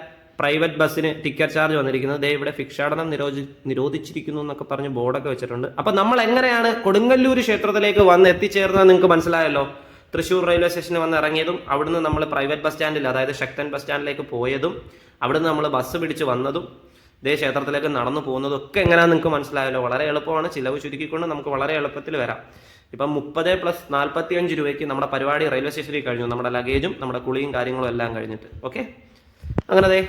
പ്രൈവറ്റ് ബസ്സിന് ടിക്കറ്റ് ചാർജ് വന്നിരിക്കുന്നത്. ദേ ഇവിടെ ഭിക്ഷാടനം നിരോധി നിരോധിച്ചിരിക്കുന്നു എന്നൊക്കെ പറഞ്ഞ് ബോർഡൊക്കെ വെച്ചിട്ടുണ്ട്. അപ്പൊ നമ്മൾ എങ്ങനെയാണ് കൊടുങ്ങല്ലൂർ ക്ഷേത്രത്തിലേക്ക് വന്ന് എത്തിച്ചേർന്നത് നിങ്ങൾക്ക് മനസ്സിലായല്ലോ? തൃശ്ശൂർ റെയിൽവേ സ്റ്റേഷനിൽ വന്ന് ഇറങ്ങിയതും അവിടുന്ന് നമ്മൾ പ്രൈവറ്റ് ബസ് സ്റ്റാൻഡിൽ അതായത് ശക്തൻ ബസ് സ്റ്റാൻഡിലേക്ക് പോയതും അവിടുന്ന് നമ്മൾ ബസ് പിടിച്ച് വന്നതും ഇതേ ക്ഷേത്രത്തിലേക്ക് നടന്നു പോകുന്നതും ഒക്കെ എങ്ങനെയാണെന്ന് നിങ്ങൾക്ക് മനസ്സിലായല്ലോ? വളരെ എളുപ്പമാണ്. ചിലവ് ചുരുക്കിക്കൊണ്ട് നമുക്ക് വളരെ എളുപ്പത്തിൽ വരാം. ഇപ്പം മുപ്പത് പ്ലസ് നാൽപ്പത്തി അഞ്ച് രൂപയ്ക്ക് നമ്മുടെ പരിപാടി റെയിൽവേ സ്റ്റേഷനിൽ കഴിഞ്ഞു. നമ്മുടെ ലഗേജും നമ്മുടെ കുളിയും കാര്യങ്ങളും എല്ലാം കഴിഞ്ഞിട്ട്. ഓക്കെ അങ്ങനെ അതെ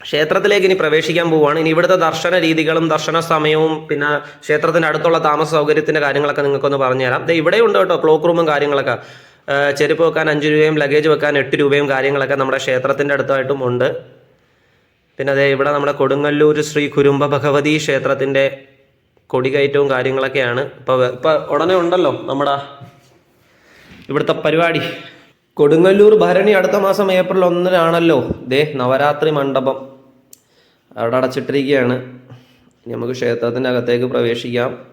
ക്ഷേത്രത്തിലേക്ക് ഇനി പ്രവേശിക്കാൻ പോവുകയാണ് ഇനി ഇവിടുത്തെ ദർശന രീതികളും ദർശന സമയവും പിന്നെ ക്ഷേത്രത്തിന്റെ അടുത്തുള്ള താമസ സൗകര്യത്തിന്റെ കാര്യങ്ങളൊക്കെ നിങ്ങൾക്കൊന്ന് പറഞ്ഞുതരാം. ഇവിടെ ഉണ്ട് കേട്ടോ ക്ലോക്ക് റൂമും കാര്യങ്ങളൊക്കെ. ചെരുപ്പ് വെക്കാൻ അഞ്ച് രൂപയും ലഗേജ് വെക്കാൻ എട്ട് രൂപയും കാര്യങ്ങളൊക്കെ നമ്മുടെ ക്ഷേത്രത്തിന്റെ അടുത്തായിട്ടും ഉണ്ട്. പിന്നെ അതെ ഇവിടെ നമ്മുടെ കൊടുങ്ങല്ലൂർ ശ്രീ കുരുമ്പ ഭഗവതി ക്ഷേത്രത്തിന്റെ കൊടികയറ്റവും കാര്യങ്ങളൊക്കെയാണ്. ഇപ്പോൾ ഇപ്പോൾ ഉടനെ ഉണ്ടല്ലോ നമ്മുടെ ഇവിടുത്തെ പരിപാടി. കൊടുങ്ങല്ലൂർ ഭരണി അടുത്ത മാസം ഏപ്രിൽ ഒന്നിനാണല്ലോ. ദേ നവരാത്രി മണ്ഡപം. അവിടെ അടച്ചിട്ടിരിക്കുകയാണ്. നമുക്ക് ക്ഷേത്രത്തിന്റെ അകത്തേക്ക് പ്രവേശിക്കാം.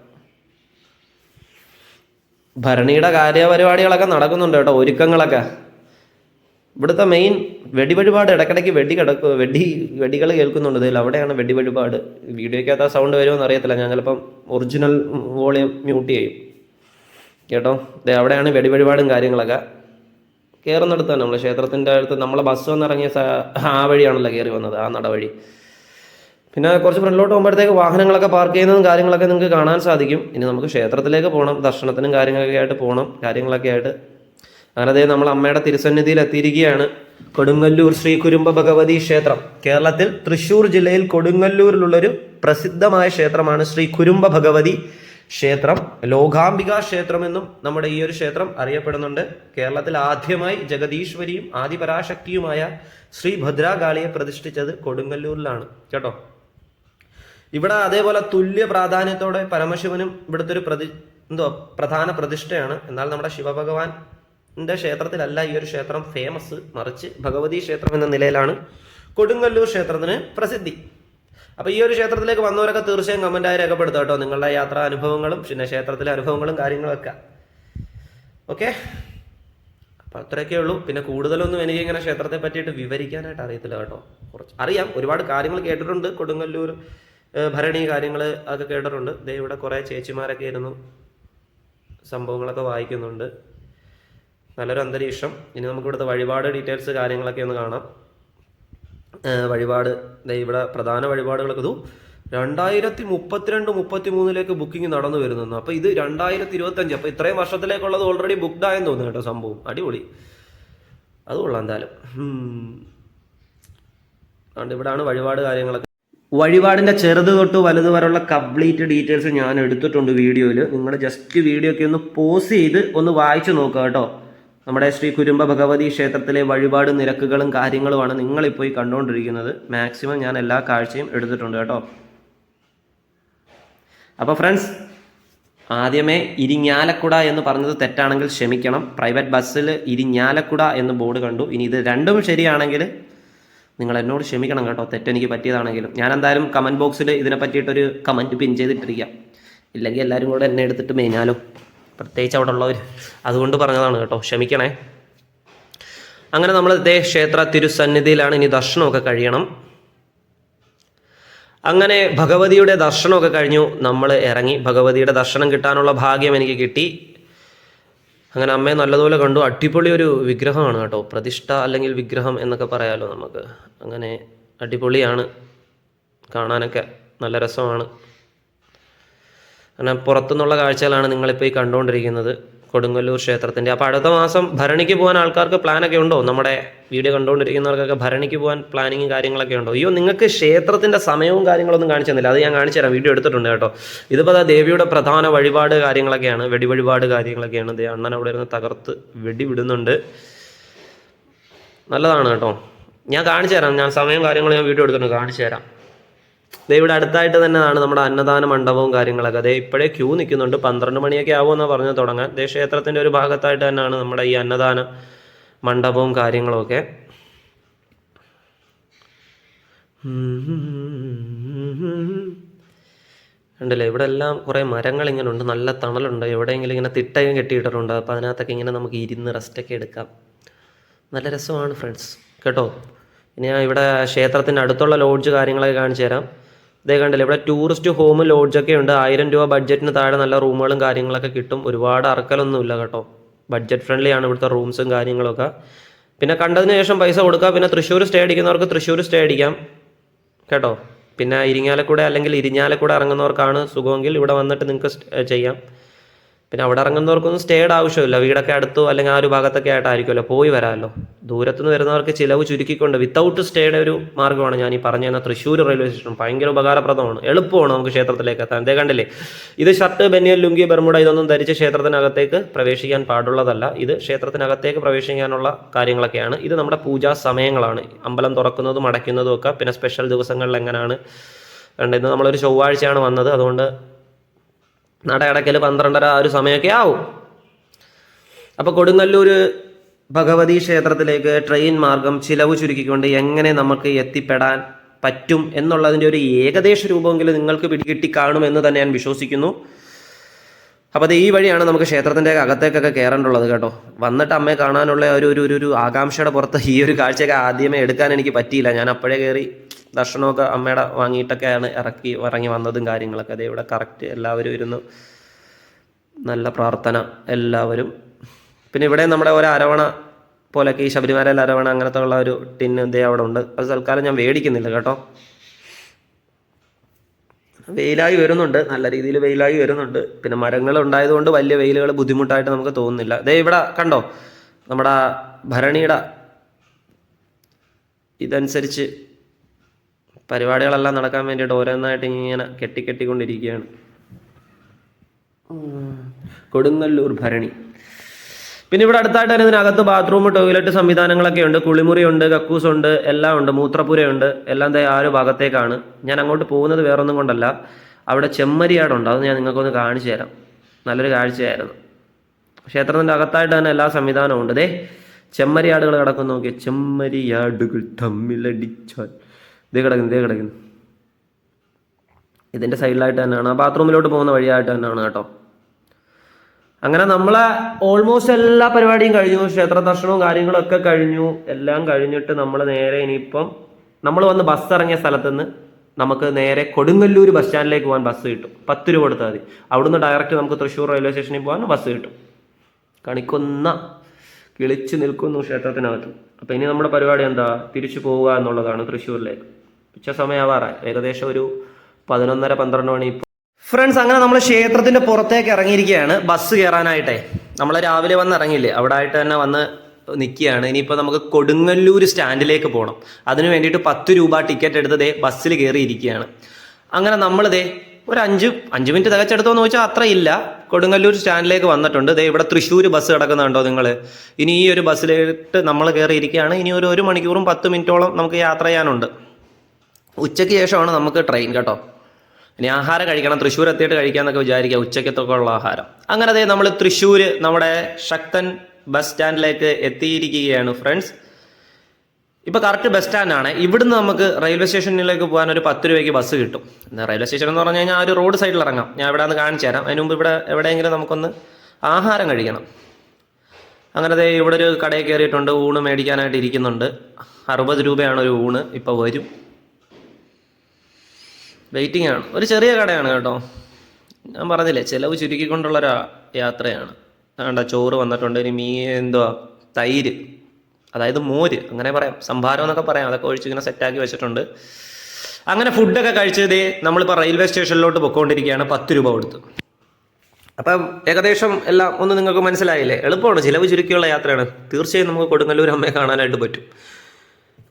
ഭരണിയുടെ കാര്യപരിപാടികളൊക്കെ നടക്കുന്നുണ്ട് കേട്ടോ ഒരുക്കങ്ങളൊക്കെ. ഇവിടുത്തെ മെയിൻ വെടിവഴിപാട് ഇടയ്ക്കിടയ്ക്ക് വെടി കിടക്കും വെടി വെടികൾ കേൾക്കുന്നുണ്ട്. ഇതിൽ അവിടെയാണ് വെടി വഴിപാട് വീഡിയോയ്ക്കകത്ത് ആ സൗണ്ട് വരുമോ അറിയത്തില്ല. ഞാൻ ചിലപ്പം ഒറിജിനൽ വോളിയം മ്യൂട്ട് ചെയ്യും. കേട്ടോ? ദേ അവിടെയാണ് വെടി വഴിപാടും കാര്യങ്ങളൊക്കെ. കയറുന്നിടത്ത് തന്നെ നമ്മൾ ക്ഷേത്രത്തിന്റെ അടുത്ത്. നമ്മളെ ബസ് വന്നിറങ്ങിയ ആ വഴിയാണല്ലോ കയറി വന്നത് ആ നടവഴി. പിന്നെ കുറച്ച് ഫ്രണ്ടിലോട്ട് പോകുമ്പോഴത്തേക്ക് വാഹനങ്ങളൊക്കെ പാർക്ക് ചെയ്യുന്നതും കാര്യങ്ങളൊക്കെ നിങ്ങൾക്ക് കാണാൻ സാധിക്കും. ഇനി നമുക്ക് ക്ഷേത്രത്തിലേക്ക് പോകണം ദർശനത്തിനും കാര്യങ്ങളൊക്കെ ആയിട്ട് പോകണം കാര്യങ്ങളൊക്കെ ആയിട്ട്. അങ്ങനെ അതേ നമ്മൾ അമ്മയുടെ തിരുസന്നിധിയിൽ എത്തിയിരിക്കുകയാണ് കൊടുങ്ങല്ലൂർ ശ്രീ കുരുമ്പ ഭഗവതി ക്ഷേത്രം. കേരളത്തിൽ തൃശ്ശൂർ ജില്ലയിൽ കൊടുങ്ങല്ലൂരിലുള്ളൊരു പ്രസിദ്ധമായ ക്ഷേത്രമാണ് ശ്രീ കുരുമ്പ ഭഗവതി. ക്ഷേത്രം ലോകാംബിക ക്ഷേത്രം എന്നും നമ്മുടെ ഈ ഒരു ക്ഷേത്രം അറിയപ്പെടുന്നുണ്ട്. കേരളത്തിൽ ആദ്യമായി ജഗദീശ്വരിയും ആദിപരാശക്തിയുമായ ശ്രീ ഭദ്രാകാളിയെ പ്രതിഷ്ഠിച്ചത് കൊടുങ്ങല്ലൂരിലാണ്. കേട്ടോ? ഇവിടെ അതേപോലെ തുല്യ പ്രാധാന്യത്തോടെ പരമശിവനും ഇവിടുത്തെ ഒരു പ്രതി എന്തോ പ്രധാന പ്രതിഷ്ഠയാണ്. എന്നാൽ നമ്മുടെ ശിവഭഗവാന്റെ ക്ഷേത്രത്തിലല്ല ഈ ഒരു ക്ഷേത്രം ഫേമസ് മറിച്ച് ഭഗവതി ക്ഷേത്രം എന്ന നിലയിലാണ് കൊടുങ്ങല്ലൂർ ക്ഷേത്രത്തിന് പ്രസിദ്ധി. അപ്പൊ ഈ ഒരു ക്ഷേത്രത്തിലേക്ക് വന്നവരൊക്കെ തീർച്ചയായും കമന്റായി രേഖപ്പെടുത്തുക കേട്ടോ. നിങ്ങളുടെ യാത്രാ അനുഭവങ്ങളും പിന്നെ ക്ഷേത്രത്തിലെ അനുഭവങ്ങളും കാര്യങ്ങളൊക്കെ. ഓക്കെ അപ്പൊ അത്രയൊക്കെ ഉള്ളൂ. പിന്നെ കൂടുതലൊന്നും എനിക്ക് ഇങ്ങനെ ക്ഷേത്രത്തെ പറ്റിയിട്ട് വിവരിക്കാനായിട്ട് അറിയത്തില്ല കേട്ടോ. കുറച്ച് അറിയാം. ഒരുപാട് കാര്യങ്ങൾ കേട്ടിട്ടുണ്ട്. കൊടുങ്ങല്ലൂർ ഭരണി കാര്യങ്ങൾ അതൊക്കെ കേട്ടിട്ടുണ്ട്. ദേ ഇവിടെ കുറേ ചേച്ചിമാരൊക്കെ ഇരുന്നു സംഭവങ്ങളൊക്കെ വായിക്കുന്നുണ്ട്. നല്ലൊരു അന്തരീക്ഷം. ഇനി നമുക്ക് ഇവിടുത്തെ വഴിപാട് ഡീറ്റെയിൽസ് കാര്യങ്ങളൊക്കെ ഒന്ന് കാണാം. വഴിപാട്. ഇവിടെ പ്രധാന വഴിപാടുകളൊക്കെ ഇതും. രണ്ടായിരത്തി മുപ്പത്തിരണ്ട് മുപ്പത്തി മൂന്നിലേക്ക് ബുക്കിംഗ് നടന്നു വരുന്നു അപ്പോൾ ഇത് രണ്ടായിരത്തി ഇരുപത്തഞ്ച് അപ്പോൾ ഇത്രയും വർഷത്തിലേക്കുള്ളത് ഓൾറെഡി ബുക്ക്ഡ് ആയെന്ന് തോന്നുന്നു കേട്ടോ സംഭവം. അടിപൊളി. അത് കൊള്ളാം എന്തായാലും. അതുകൊണ്ട് ഇവിടാണ് വഴിപാട് കാര്യങ്ങളൊക്കെ. വഴിപാടിന്റെ ചെറുത് തൊട്ട് വലുത് വരെയുള്ള കംപ്ലീറ്റ് ഡീറ്റെയിൽസ് ഞാൻ എടുത്തിട്ടുണ്ട് വീഡിയോയിൽ നിങ്ങൾ ജസ്റ്റ് വീഡിയോ ഒക്കെ ഒന്ന് പോസ് ചെയ്ത് ഒന്ന് വായിച്ചു നോക്കുക കേട്ടോ. നമ്മുടെ ശ്രീ കുരുമ്പ ഭഗവതി ക്ഷേത്രത്തിലെ വഴിപാട് നിരക്കുകളും കാര്യങ്ങളുമാണ് നിങ്ങളിപ്പോൾ ഈ കണ്ടുകൊണ്ടിരിക്കുന്നത് മാക്സിമം ഞാൻ എല്ലാ കാഴ്ചയും എടുത്തിട്ടുണ്ട് കേട്ടോ. അപ്പോൾ ഫ്രണ്ട്സ് ആദ്യമേ ഇരിഞ്ഞാലക്കുട എന്ന് പറഞ്ഞത് തെറ്റാണെങ്കിൽ ക്ഷമിക്കണം. പ്രൈവറ്റ് ബസ്സിൽ ഇരിഞ്ഞാലക്കുട എന്ന് ബോർഡ് കണ്ടു. ഇനി ഇത് രണ്ടും ശരിയാണെങ്കിൽ നിങ്ങൾ എന്നോട് ക്ഷമിക്കണം കേട്ടോ. തെറ്റെനിക്ക് പറ്റിയതാണെങ്കിലും. ഞാൻ എന്തായാലും കമന്റ് ബോക്സിൽ ഇതിനെ പറ്റിയിട്ടൊരു കമന്റ് പിൻ ചെയ്തിട്ടിരിക്കാം. ഇല്ലെങ്കിൽ എല്ലാവരും കൂടെ എന്നെ എടുത്തിട്ട് മെയിനാലോ പ്രത്യേകിച്ച് അവിടെ ഉള്ളവർ അതുകൊണ്ട് പറഞ്ഞതാണ് കേട്ടോ ക്ഷമിക്കണേ. അങ്ങനെ നമ്മൾ ഇതേ ക്ഷേത്ര തിരുസന്നിധിയിലാണ് ഇനി ദർശനമൊക്കെ കഴിയണം. അങ്ങനെ ഭഗവതിയുടെ ദർശനമൊക്കെ കഴിഞ്ഞു നമ്മൾ ഇറങ്ങി. ഭഗവതിയുടെ ദർശനം കിട്ടാനുള്ള ഭാഗ്യം എനിക്ക് കിട്ടി. അങ്ങനെ അമ്മയെ നല്ലതുപോലെ കണ്ടു. അടിപൊളി ഒരു വിഗ്രഹമാണ് കേട്ടോ. പ്രതിഷ്ഠ അല്ലെങ്കിൽ വിഗ്രഹം എന്നൊക്കെ പറയാമല്ലോ നമുക്ക്. അങ്ങനെ അടിപൊളിയാണ്. കാണാനൊക്കെ നല്ല രസമാണ്. അങ്ങനെ പുറത്തുനിന്നുള്ള കാഴ്ചകളാണ് നിങ്ങളിപ്പോൾ ഈ കണ്ടുകൊണ്ടിരിക്കുന്നത് കൊടുങ്ങല്ലൂർ ക്ഷേത്രത്തിന്റെ അപ്പോൾ അടുത്ത മാസം ഭരണിക്ക് പോകാൻ ആൾക്കാർക്ക് പ്ലാനൊക്കെ ഉണ്ടോ? നമ്മുടെ വീഡിയോ കണ്ടുകൊണ്ടിരിക്കുന്നവർക്കൊക്കെ ഭരണിക്ക് പോകാൻ പ്ലാനിങ്ങും കാര്യങ്ങളൊക്കെ ഉണ്ടോ? അയ്യോ നിങ്ങൾക്ക് ക്ഷേത്രത്തിന്റെ സമയവും കാര്യങ്ങളൊന്നും കാണിച്ചു തന്നില്ല അത് ഞാൻ കാണിച്ചു തരാം വീഡിയോ എടുത്തിട്ടുണ്ട് കേട്ടോ. ഇതിപ്പോൾ ദേവിയുടെ പ്രധാന വഴിപാട് കാര്യങ്ങളൊക്കെയാണ് വെടി വഴിപാട് കാര്യങ്ങളൊക്കെയാണ് അണ്ണൻ അവിടെ ഇരുന്ന് തകർത്ത് വെടി വിടുന്നുണ്ട് നല്ലതാണ് കേട്ടോ. ഞാൻ കാണിച്ചു തരാം ഞാൻ സമയം കാര്യങ്ങളും ഞാൻ വീഡിയോ എടുത്തിട്ടുണ്ട്. കാണിച്ചു തരാം ഇവിടെ അടുത്തായിട്ട് തന്നെയാണ് നമ്മുടെ അന്നദാന മണ്ഡപവും കാര്യങ്ങളൊക്കെ. അതേ ഇപ്പോഴേ ക്യൂ നിൽക്കുന്നുണ്ട് പന്ത്രണ്ട് മണിയൊക്കെ ആവുമെന്നാണ് പറഞ്ഞു തുടങ്ങാൻ. ദേ ക്ഷേത്രത്തിന്റെ ഒരു ഭാഗത്തായിട്ട് തന്നെയാണ് നമ്മുടെ ഈ അന്നദാന മണ്ഡപവും കാര്യങ്ങളൊക്കെ ഉണ്ടല്ലേ ഇവിടെ എല്ലാം കുറേ മരങ്ങൾ ഇങ്ങനെ ഉണ്ട്. നല്ല തണലുണ്ട്. എവിടെയെങ്കിലും ഇങ്ങനെ തിട്ടയും കെട്ടിയിട്ടിട്ടുണ്ട്. അപ്പോൾ അതിനകത്തൊക്കെ ഇങ്ങനെ നമുക്ക് ഇരുന്ന് റെസ്റ്റൊക്കെ എടുക്കാം. നല്ല രസമാണ് ഫ്രണ്ട്സ് കേട്ടോ? ഇനി ഞാൻ ഇവിടെ ക്ഷേത്രത്തിന്റെ അടുത്തുള്ള ലോഡ്ജ് കാര്യങ്ങളൊക്കെ കാണിച്ചു തരാം. ഇതേ കണ്ടല്ലേ ഇവിടെ ടൂറിസ്റ്റ് ഹോം ലോഡ്ജൊക്കെ ഉണ്ട്. ആയിരം രൂപ ബഡ്ജറ്റിന് താഴെ നല്ല റൂമുകളും കാര്യങ്ങളൊക്കെ കിട്ടും. ഒരുപാട് അറക്കലൊന്നുമില്ല കേട്ടോ. ബഡ്ജറ്റ് ഫ്രണ്ട്ലി ആണ് ഇവിടുത്തെ റൂംസും കാര്യങ്ങളൊക്കെ. പിന്നെ കണ്ടതിന് ശേഷം പൈസ കൊടുക്കുക പിന്നെ തൃശ്ശൂർ സ്റ്റേ അടിക്കുന്നവർക്ക് തൃശ്ശൂർ സ്റ്റേ അടിക്കാം. കേട്ടോ? പിന്നെ ഇരിങ്ങാലക്കൂടെ അല്ലെങ്കിൽ ഇരിഞ്ഞാലക്കൂടെ ഇറങ്ങുന്നവർക്കാണ് സുഖമെങ്കിൽ ഇവിടെ വന്നിട്ട് നിങ്ങൾക്ക് ചെയ്യാം. പിന്നെ അവിടെ ഇറങ്ങുന്നവർക്കൊന്നും സ്റ്റേയുടെ ആവശ്യമില്ല. വീടൊക്കെ അടുത്തോ അല്ലെങ്കിൽ ആ ഒരു ഭാഗത്തൊക്കെ ആയിട്ടായിരിക്കുമല്ലോ. പോയി വരാമല്ലോ. ദൂരത്തുനിന്ന് വരുന്നവർക്ക് ചിലവ് ചുരുക്കിക്കൊണ്ട് വിത്തൗട്ട് സ്റ്റേയുടെ ഒരു മാർഗമാണ് ഞാൻ ഈ പറഞ്ഞു തന്ന തൃശ്ശൂർ റെയിൽവേ സ്റ്റേഷൻ ഭയങ്കര ഉപകാരപ്രദമാണ്. എളുപ്പമാണ് നമുക്ക് ക്ഷേത്രത്തിലേക്ക് എത്താൻ. അതേ കണ്ടില്ലേ? ഇത് ഷർട്ട് ബെന്നിയൽ ലുങ്കി ബർമുട ഇതൊന്നും ധരിച്ച് ക്ഷേത്രത്തിനകത്തേക്ക് പ്രവേശിക്കാൻ പാടുള്ളതല്ല. ഇത് ക്ഷേത്രത്തിനകത്തേക്ക് പ്രവേശിക്കാനുള്ള കാര്യങ്ങളൊക്കെയാണ്. ഇത് നമ്മുടെ പൂജാ സമയങ്ങളാണ്. അമ്പലം തുറക്കുന്നതും അടയ്ക്കുന്നതും ഒക്കെ. പിന്നെ സ്പെഷ്യൽ ദിവസങ്ങളിൽ എങ്ങനെയാണ്? കണ്ടത് ഇന്ന് നമ്മളൊരു ചൊവ്വാഴ്ചയാണ് വന്നത്. അതുകൊണ്ട് നട അടയ്ക്കൽ പന്ത്രണ്ടര ആ ഒരു സമയമൊക്കെ ആവും. അപ്പോൾ കൊടുങ്ങല്ലൂർ ഭഗവതി ക്ഷേത്രത്തിലേക്ക് ട്രെയിൻ മാർഗം ചിലവ് ചുരുക്കിക്കൊണ്ട് എങ്ങനെ നമുക്ക് എത്തിപ്പെടാൻ പറ്റും എന്നുള്ളതിന്റെ ഒരു ഏകദേശ രൂപമെങ്കിലും നിങ്ങൾക്ക് പിടികിട്ടി കാണുമെന്ന് തന്നെ ഞാൻ വിശ്വസിക്കുന്നു. അപ്പോൾ ഈ വഴിയാണ് നമുക്ക് ക്ഷേത്രത്തിന്റെ അകത്തേക്കൊക്കെ കയറേണ്ടുള്ളത് കേട്ടോ. വന്നിട്ട് അമ്മയെ കാണാനുള്ള ഒരു ഒരു- ഒരു ആകാംക്ഷയുടെ പുറത്ത് ഈ ഒരു കാഴ്ചയൊക്കെ ആദ്യമേ എടുക്കാൻ എനിക്ക് പറ്റിയില്ല. ഞാൻ അപ്പോഴേ കയറി ദർശനമൊക്കെ അമ്മയുടെ വാങ്ങിയിട്ടൊക്കെയാണ് ഇറക്കി ഇറങ്ങി വന്നതും കാര്യങ്ങളൊക്കെ. അതേ ഇവിടെ കറക്റ്റ് എല്ലാവരും ഇരുന്ന് നല്ല പ്രാർത്ഥന എല്ലാവരും പിന്നെ ഇവിടെ നമ്മുടെ ഒരു അരവണ പോലൊക്കെ ഈ ശബരിമലയിൽ അരവണ അങ്ങനത്തെ ഉള്ള ഒരു ടിന്ന് ഇതേ അവിടെ ഉണ്ട്. അത് തൽക്കാലം ഞാൻ മേടിക്കുന്നില്ല കേട്ടോ. വെയിലായി വരുന്നുണ്ട്. നല്ല രീതിയിൽ വെയിലായി വരുന്നുണ്ട്. പിന്നെ മരങ്ങൾ ഉണ്ടായതുകൊണ്ട് വലിയ വെയിലുകൾ ബുദ്ധിമുട്ടായിട്ട് നമുക്ക് തോന്നുന്നില്ല. ദേ ഇവിടെ കണ്ടോ? നമ്മുടെ ഭരണിയുടെ ഇതനുസരിച്ച് പരിപാടികളെല്ലാം നടക്കാൻ വേണ്ടിയിട്ട് ഓരോന്നായിട്ട് ഇങ്ങനെ കെട്ടിക്കെട്ടിക്കൊണ്ടിരിക്കുകയാണ്. കൊടുങ്ങല്ലൂർ ഭരണി. പിന്നെ ഇവിടെ അടുത്തായിട്ട് തന്നെ ഇതിനകത്ത് ബാത്റൂം ടോയ്ലറ്റ് സംവിധാനങ്ങളൊക്കെ ഉണ്ട്. കുളിമുറി ഉണ്ട് കക്കൂസ് ഉണ്ട് എല്ലാം ഉണ്ട്. മൂത്രപ്പുരയുണ്ട്. എല്ലാം ആ ഒരു ഭാഗത്തേക്കാണ്. ഞാൻ അങ്ങോട്ട് പോകുന്നത് വേറൊന്നും കൊണ്ടല്ല. അവിടെ ചെമ്മരിയാടുണ്ട്. അത് ഞാൻ നിങ്ങൾക്കൊന്ന് കാണിച്ചു തരാം. നല്ലൊരു കാഴ്ചയായിരുന്നു. ക്ഷേത്രത്തിന്റെ അകത്തായിട്ട് തന്നെ എല്ലാ സംവിധാനവും ഉണ്ട്. ദേ ചെമ്മരിയാടുകൾ കിടക്കുന്നു. നോക്കി ചെമ്മരിയാടുകൾ തമ്മിലടിച്ചാൽ. ഇതേ കിടക്കുന്നു ഇതേ കിടക്കുന്നു. ഇതിന്റെ സൈഡിലായിട്ട് തന്നെയാണ്. ആ ബാത്റൂമിലോട്ട് പോകുന്ന വഴിയായിട്ട് തന്നെയാണ് കേട്ടോ. അങ്ങനെ നമ്മളെ ഓൾമോസ്റ്റ് എല്ലാ പരിപാടിയും കഴിഞ്ഞു. ക്ഷേത്ര ദർശനവും കാര്യങ്ങളും ഒക്കെ കഴിഞ്ഞു. എല്ലാം കഴിഞ്ഞിട്ട് നമ്മൾ നേരെ ഇനിയിപ്പം നമ്മൾ വന്ന് ബസ് ഇറങ്ങിയ സ്ഥലത്ത് നിന്ന് നമുക്ക് നേരെ കൊടുങ്ങല്ലൂർ ബസ് സ്റ്റാൻഡിലേക്ക് പോകാൻ ബസ് കിട്ടും. പത്ത് രൂപ കൊടുത്താൽ മതി. അവിടുന്ന് ഡയറക്റ്റ് നമുക്ക് തൃശ്ശൂർ റെയിൽവേ സ്റ്റേഷനിൽ പോകാൻ ബസ് കിട്ടും. കണിക്കൊന്ന കിളിച്ച് നിൽക്കുന്നു ക്ഷേത്രത്തിനകത്ത്. അപ്പോൾ ഇനി നമ്മുടെ പരിപാടി എന്താ? തിരിച്ചു പോവുക എന്നുള്ളതാണ് തൃശ്ശൂരിലേക്ക്. ഉച്ച സമയമാവാറായി. ഏകദേശം ഒരു പതിനൊന്നര പന്ത്രണ്ട് മണി ഫ്രണ്ട്സ് അങ്ങനെ നമ്മൾ ക്ഷേത്രത്തിന്റെ പുറത്തേക്ക് ഇറങ്ങിയിരിക്കുകയാണ്. ബസ് കയറാനായിട്ടേ നമ്മൾ രാവിലെ വന്ന് ഇറങ്ങില്ലേ അവിടെ ആയിട്ട് തന്നെ വന്ന് നിൽക്കുകയാണ് ഇനിയിപ്പോൾ നമുക്ക് കൊടുങ്ങല്ലൂർ സ്റ്റാൻഡിലേക്ക് പോകണം അതിന് വേണ്ടിയിട്ട് പത്ത് രൂപ ടിക്കറ്റ് എടുത്തതേ ബസ്സിൽ കയറി ഇരിക്കുകയാണ് അങ്ങനെ നമ്മളിതേ ഒരു അഞ്ച് അഞ്ച് മിനിറ്റ് തികച്ചെടുത്തോന്ന് ചോദിച്ചാൽ അത്രയില്ല കൊടുങ്ങല്ലൂർ സ്റ്റാൻഡിലേക്ക് വന്നിട്ടുണ്ട്. ദേ ഇവിടെ തൃശ്ശൂർ ബസ് കിടക്കുന്നുണ്ടോ നിങ്ങൾ ഇനി ഈ ഒരു ബസ്സിലിട്ട് നമ്മൾ കയറി ഇരിക്കുകയാണ് ഇനി ഒരു ഒരു മണിക്കൂറും പത്ത് മിനിറ്റോളം നമുക്ക് യാത്ര ചെയ്യാനുണ്ട്. ഉച്ചയ്ക്ക് ശേഷമാണ് നമുക്ക് ട്രെയിൻ കേട്ടോ. ഇനി ആഹാരം കഴിക്കണം തൃശ്ശൂർ എത്തിയിട്ട് കഴിക്കാന്നൊക്കെ വിചാരിക്കുക ഉച്ചയ്ക്കത്തൊക്കെ ഉള്ള ആഹാരം. അങ്ങനെ അതേ നമ്മൾ തൃശ്ശൂർ നമ്മുടെ ശക്തൻ ബസ് സ്റ്റാൻഡിലേക്ക് എത്തിയിരിക്കുകയാണ് ഫ്രണ്ട്സ്. ഇപ്പോൾ കറക്റ്റ് ബസ് സ്റ്റാൻഡാണ് ഇവിടുന്ന് നമുക്ക് റെയിൽവേ സ്റ്റേഷനിലേക്ക് പോകാൻ ഒരു പത്ത് രൂപയ്ക്ക് ബസ് കിട്ടും. റെയിൽവേ സ്റ്റേഷൻ എന്ന് പറഞ്ഞു കഴിഞ്ഞാൽ ഒരു റോഡ് സൈഡിൽ ഇറങ്ങാം. ഞാൻ ഇവിടെ ഒന്ന് കാണിച്ചു തരാം. അതിന് മുമ്പ് ഇവിടെ എവിടെയെങ്കിലും നമുക്കൊന്ന് ആഹാരം കഴിക്കണം. അങ്ങനെ ഇവിടെ ഒരു കടയിൽ കയറിയിട്ടുണ്ട് ഊണ് മേടിക്കാനായിട്ട് ഇരിക്കുന്നുണ്ട്. അറുപത് രൂപയാണ് ഒരു ഊണ് ഇപ്പോൾ വരും. വെയിറ്റിംഗ് ആണ്. ഒരു ചെറിയ കടയാണ് കേട്ടോ. ഞാൻ പറഞ്ഞില്ലേ ചിലവ് ചുരുക്കിക്കൊണ്ടുള്ളൊരു യാത്രയാണ്. വേണ്ട ചോറ് വന്നിട്ടുണ്ട് ഒരു മീ എന്തുവാ തൈര് അതായത് മോര് അങ്ങനെ പറയാം. സംഭാരം എന്നൊക്കെ പറയാം. അതൊക്കെ ഒഴിച്ച് ഇങ്ങനെ സെറ്റാക്കി വെച്ചിട്ടുണ്ട്. അങ്ങനെ ഫുഡൊക്കെ കഴിച്ചത് നമ്മളിപ്പോൾ റെയിൽവേ സ്റ്റേഷനിലോട്ട് പൊയ്ക്കൊണ്ടിരിക്കുകയാണ് പത്ത് രൂപ കൊടുത്ത്. അപ്പം ഏകദേശം എല്ലാം ഒന്ന് നിങ്ങൾക്ക് മനസ്സിലായില്ലേ? എളുപ്പമാണ്. ചിലവ് ചുരുക്കിയുള്ള യാത്രയാണ്. തീർച്ചയായും നമുക്ക് കൊടുങ്ങല്ലൂർ അമ്മയെ കാണാനായിട്ട് പറ്റും.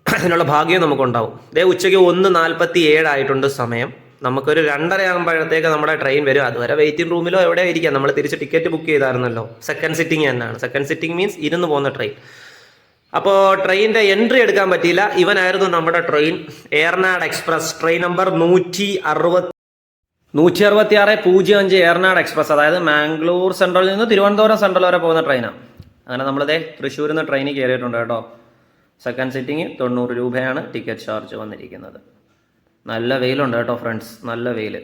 അതിനുള്ള ഭാഗ്യം നമുക്കുണ്ടാവും. ദേ ഉച്ചയ്ക്ക് ഒന്ന് നാൽപ്പത്തി ഏഴായിട്ടുണ്ട് സമയം. നമുക്കൊരു രണ്ടര ആകുമ്പോഴത്തേക്ക് നമ്മുടെ ട്രെയിൻ വരും. അതുവരെ വെയിറ്റിംഗ് റൂമിലോ എവിടെ ഇരിക്കാം? നമ്മൾ തിരിച്ച് ടിക്കറ്റ് ബുക്ക് ചെയ്തായിരുന്നല്ലോ. സെക്കൻഡ് സിറ്റിംഗ് തന്നെയാണ്. സെക്കൻഡ് സിറ്റിംഗ് മീൻസ് ഇരുന്ന് പോകുന്ന ട്രെയിൻ അപ്പോൾ ട്രെയിനിന്റെ എൻട്രി എടുക്കാൻ പറ്റിയില്ല. ഇവനായിരുന്നു നമ്മുടെ train Ernad express train number നൂറ്റി അറുപത്തി നൂറ്റി അറുപത്തി ആറ് പൂജ്യം അഞ്ച് ഏർനാട് എക്സ്പ്രസ് അതായത് മാംഗ്ലൂർ സെൻട്രലിൽ നിന്ന് തിരുവനന്തപുരം സെൻട്രൽ വരെ പോകുന്ന ട്രെയിനാണ് അങ്ങനെ നമ്മളിതേ തൃശ്ശൂരിൽ നിന്ന് ട്രെയിനിൽ കയറിയിട്ടുണ്ട് കേട്ടോ. സെക്കൻഡ് സിറ്റിംഗ് തൊണ്ണൂറ് രൂപയാണ് ടിക്കറ്റ് ചാർജ് വന്നിരിക്കുന്നത്. നല്ല വെയിലുണ്ട് കേട്ടോ ഫ്രണ്ട്സ് നല്ല വെയിൽ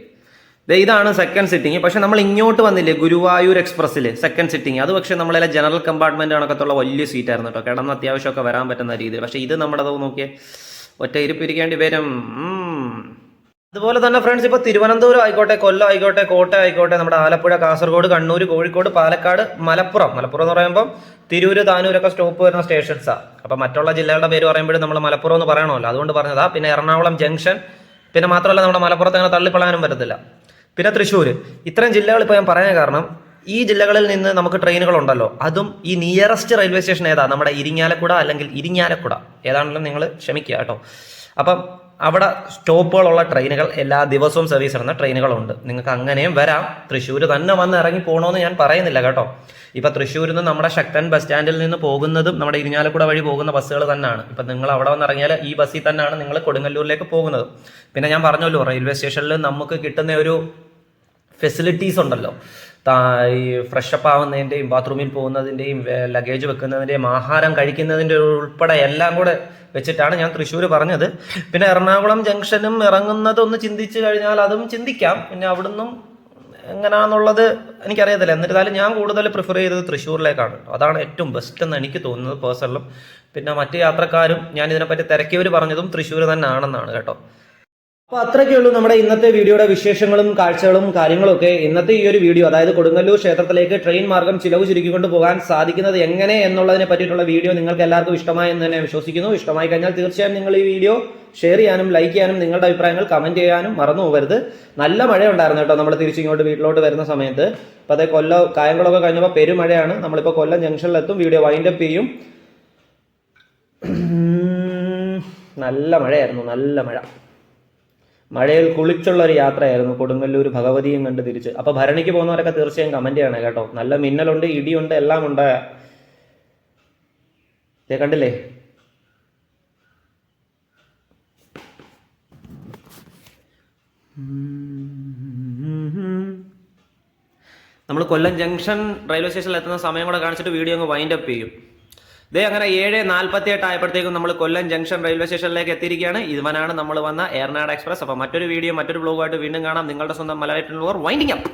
ഇതാണ് സെക്കൻഡ് സിറ്റിംഗ് പക്ഷെ നമ്മൾ ഇങ്ങോട്ട് വന്നില്ലേ ഗുരുവായൂർ എക്സ്പ്രസ്സിൽ സെക്കൻഡ് സിറ്റിംഗ് അത് പക്ഷേ നമ്മളെ ജനറൽ കമ്പാർട്ട്മെന്റ് കണക്കത്തുള്ള വലിയ സീറ്റ് ആയിരുന്നു കേട്ടോ. കിടന്ന് അത്യാവശ്യമൊക്കെ വരാൻ പറ്റുന്ന രീതിയിൽ. പക്ഷേ ഇത് നമ്മുടെ നോക്കിയേ ഒറ്റ ഇരിപ്പിരിക്കേണ്ടി വരും. അതുപോലെ തന്നെ ഫ്രണ്ട്സ് ഇപ്പോൾ തിരുവനന്തപുരം ആയിക്കോട്ടെ കൊല്ലം ആയിക്കോട്ടെ കോട്ടയം ആയിക്കോട്ടെ നമ്മുടെ ആലപ്പുഴ കാസർഗോഡ് കണ്ണൂർ കോഴിക്കോട് പാലക്കാട് മലപ്പുറം. മലപ്പുറം എന്ന് പറയുമ്പോൾ തിരൂര് താനൂരൊക്കെ സ്റ്റോപ്പ് വരുന്ന സ്റ്റേഷൻസാണ് അപ്പോൾ മറ്റുള്ള ജില്ലകളുടെ പേര് പറയുമ്പോഴും നമ്മൾ മലപ്പുറം എന്ന് പറയണമല്ലോ. അതുകൊണ്ട് പറഞ്ഞതാ. പിന്നെ എറണാകുളം ജംഗ്ഷൻ പിന്നെ മാത്രമല്ല നമ്മുടെ മലപ്പുറത്ത് അങ്ങനെ തള്ളിപ്പളാനും പറ്റത്തില്ല. പിന്നെ തൃശ്ശൂർ ഇത്രയും ജില്ലകൾ ഇപ്പോൾ ഞാൻ പറയാൻ കാരണം ഈ ജില്ലകളിൽ നിന്ന് നമുക്ക് ട്രെയിനുകൾ ഉണ്ടല്ലോ. അതും ഈ നിയറസ്റ്റ് റെയിൽവേ സ്റ്റേഷൻ ഏതാ? നമ്മുടെ ഇരിങ്ങാലക്കുട അല്ലെങ്കിൽ ഇരിങ്ങാലക്കുട. ഏതാണെങ്കിലും നിങ്ങൾ ക്ഷമിക്കുക കേട്ടോ. അപ്പം അവിടെ സ്റ്റോപ്പുകളുള്ള ട്രെയിനുകൾ എല്ലാ ദിവസവും സർവീസ് ഇടുന്ന ട്രെയിനുകളുണ്ട്. നിങ്ങൾക്ക് അങ്ങനെയും വരാം. തൃശ്ശൂർ തന്നെ വന്ന് ഇറങ്ങി പോകണമെന്ന് ഞാൻ പറയുന്നില്ല കേട്ടോ. ഇപ്പം തൃശ്ശൂരിൽ നിന്ന് നമ്മുടെ ശക്തൻ ബസ് സ്റ്റാൻഡിൽ നിന്ന് പോകുന്നതും നമ്മുടെ ഇരിഞ്ഞാലക്കുട വഴി പോകുന്ന ബസ്സുകൾ തന്നെയാണ് ഇപ്പം നിങ്ങൾ അവിടെ വന്ന് ഇറങ്ങിയാൽ ഈ ബസ്സിൽ തന്നെയാണ് നിങ്ങൾ കൊടുങ്ങല്ലൂരിലേക്ക് പോകുന്നത്. പിന്നെ ഞാൻ പറഞ്ഞല്ലോ റെയിൽവേ സ്റ്റേഷനിൽ നമുക്ക് കിട്ടുന്ന ഒരു ഫെസിലിറ്റീസ് ഉണ്ടല്ലോ. ഈ ഫ്രഷപ്പ് ആവുന്നതിന്റെയും ബാത്റൂമിൽ പോകുന്നതിന്റെയും ലഗേജ് വെക്കുന്നതിന്റെയും ആഹാരം കഴിക്കുന്നതിന്റെ ഉൾപ്പെടെ എല്ലാം കൂടെ വെച്ചിട്ടാണ് ഞാൻ തൃശ്ശൂർ പറഞ്ഞത്. പിന്നെ എറണാകുളം ജംഗ്ഷനും ഇറങ്ങുന്നത് ഒന്ന് ചിന്തിച്ചു കഴിഞ്ഞാൽ അതും ചിന്തിക്കാം. പിന്നെ അവിടുന്നും എങ്ങനെയാണെന്നുള്ളത് എനിക്കറിയത്തില്ല. എന്നിരുന്നാലും ഞാൻ കൂടുതൽ പ്രിഫർ ചെയ്തത് തൃശ്ശൂരിലേക്കാണ്. അതാണ് ഏറ്റവും ബെസ്റ്റ് എന്ന് എനിക്ക് തോന്നുന്നത് പേഴ്സണലും പിന്നെ മറ്റ് യാത്രക്കാരും ഞാൻ ഇതിനെപ്പറ്റി തിരക്കിയവർ പറഞ്ഞതും തൃശ്ശൂർ തന്നെ ആണെന്നാണ് കേട്ടോ. അപ്പൊ അത്രയ്ക്കേ ഉള്ളൂ നമ്മുടെ ഇന്നത്തെ വീഡിയോയുടെ വിശേഷങ്ങളും കാഴ്ചകളും കാര്യങ്ങളൊക്കെ ഇന്നത്തെ ഈ ഒരു വീഡിയോ അതായത് കൊടുങ്ങല്ലൂർ ക്ഷേത്രത്തിലേക്ക് ട്രെയിൻ മാർഗം ചിലവ് ചുരുക്കിക്കൊണ്ട് പോകാൻ സാധിക്കുന്നത് എങ്ങനെ എന്നുള്ളതിനെ പറ്റിയിട്ടുള്ള വീഡിയോ നിങ്ങൾക്ക് എല്ലാവർക്കും ഇഷ്ടമായി എന്ന് തന്നെ വിശ്വസിക്കുന്നു. ഇഷ്ടമായി കഴിഞ്ഞാൽ തീർച്ചയായും നിങ്ങൾ ഈ വീഡിയോ ഷെയർ ചെയ്യാനും ലൈക്ക് ചെയ്യാനും നിങ്ങളുടെ അഭിപ്രായങ്ങൾ കമന്റ് ചെയ്യാനും മറന്നു പോകരുത്. നല്ല മഴ ഉണ്ടായിരുന്നു കേട്ടോ നമ്മൾ തിരിച്ചിങ്ങോട്ട് വീട്ടിലോട്ട് വരുന്ന സമയത്ത്. അപ്പോൾ അതേ കൊല്ലം കായംകുളമൊക്കെ കഴിഞ്ഞപ്പോൾ പെരുമഴയാണ്. നമ്മളിപ്പോൾ കൊല്ലം ജംഗ്ഷനിലെത്തും വീഡിയോ വൈൻഡപ്പ് ചെയ്യും. നല്ല മഴയായിരുന്നു നല്ല മഴ. മഴയിൽ കുളിച്ചുള്ള ഒരു യാത്രയായിരുന്നു. കൊടുങ്ങല്ലൂർ ഭഗവതിയും കണ്ട് തിരിച്ച്. അപ്പൊ ഭരണിക്ക് പോകുന്നവരൊക്കെ തീർച്ചയായും കമന്റ് ചെയ്യണം കേട്ടോ. നല്ല മിന്നലുണ്ട് ഇടിയുണ്ട് എല്ലാം ഉണ്ട്. കണ്ടില്ലേ? നമ്മൾ കൊല്ലം ജംഗ്ഷൻ റെയിൽവേ സ്റ്റേഷനിൽ എത്തുന്ന സമയം കൂടെ കാണിച്ചിട്ട് വീഡിയോ അങ്ങ് വൈൻഡ് അപ്പ് ചെയ്യും. ദേ അങ്ങനെ ഏഴ് നാൽപ്പത്തി എട്ട് ആയപ്പോഴത്തേക്കും നമ്മൾ കൊല്ലം ജംഗ്ഷൻ റെയിൽവേ സ്റ്റേഷനിലേക്ക് എത്തിയിരിക്കുകയാണ്. ഇവനാണ് നമ്മൾ വന്ന എയർനാട് എക്സ്പ്രസ്. അപ്പോൾ മറ്റൊരു വീഡിയോ മറ്റൊരു ബ്ലോഗുമായിട്ട് വീണ്ടും കാണാം. നിങ്ങളുടെ സ്വന്തം മലയാളം വൈൻഡിങ് അപ്പ്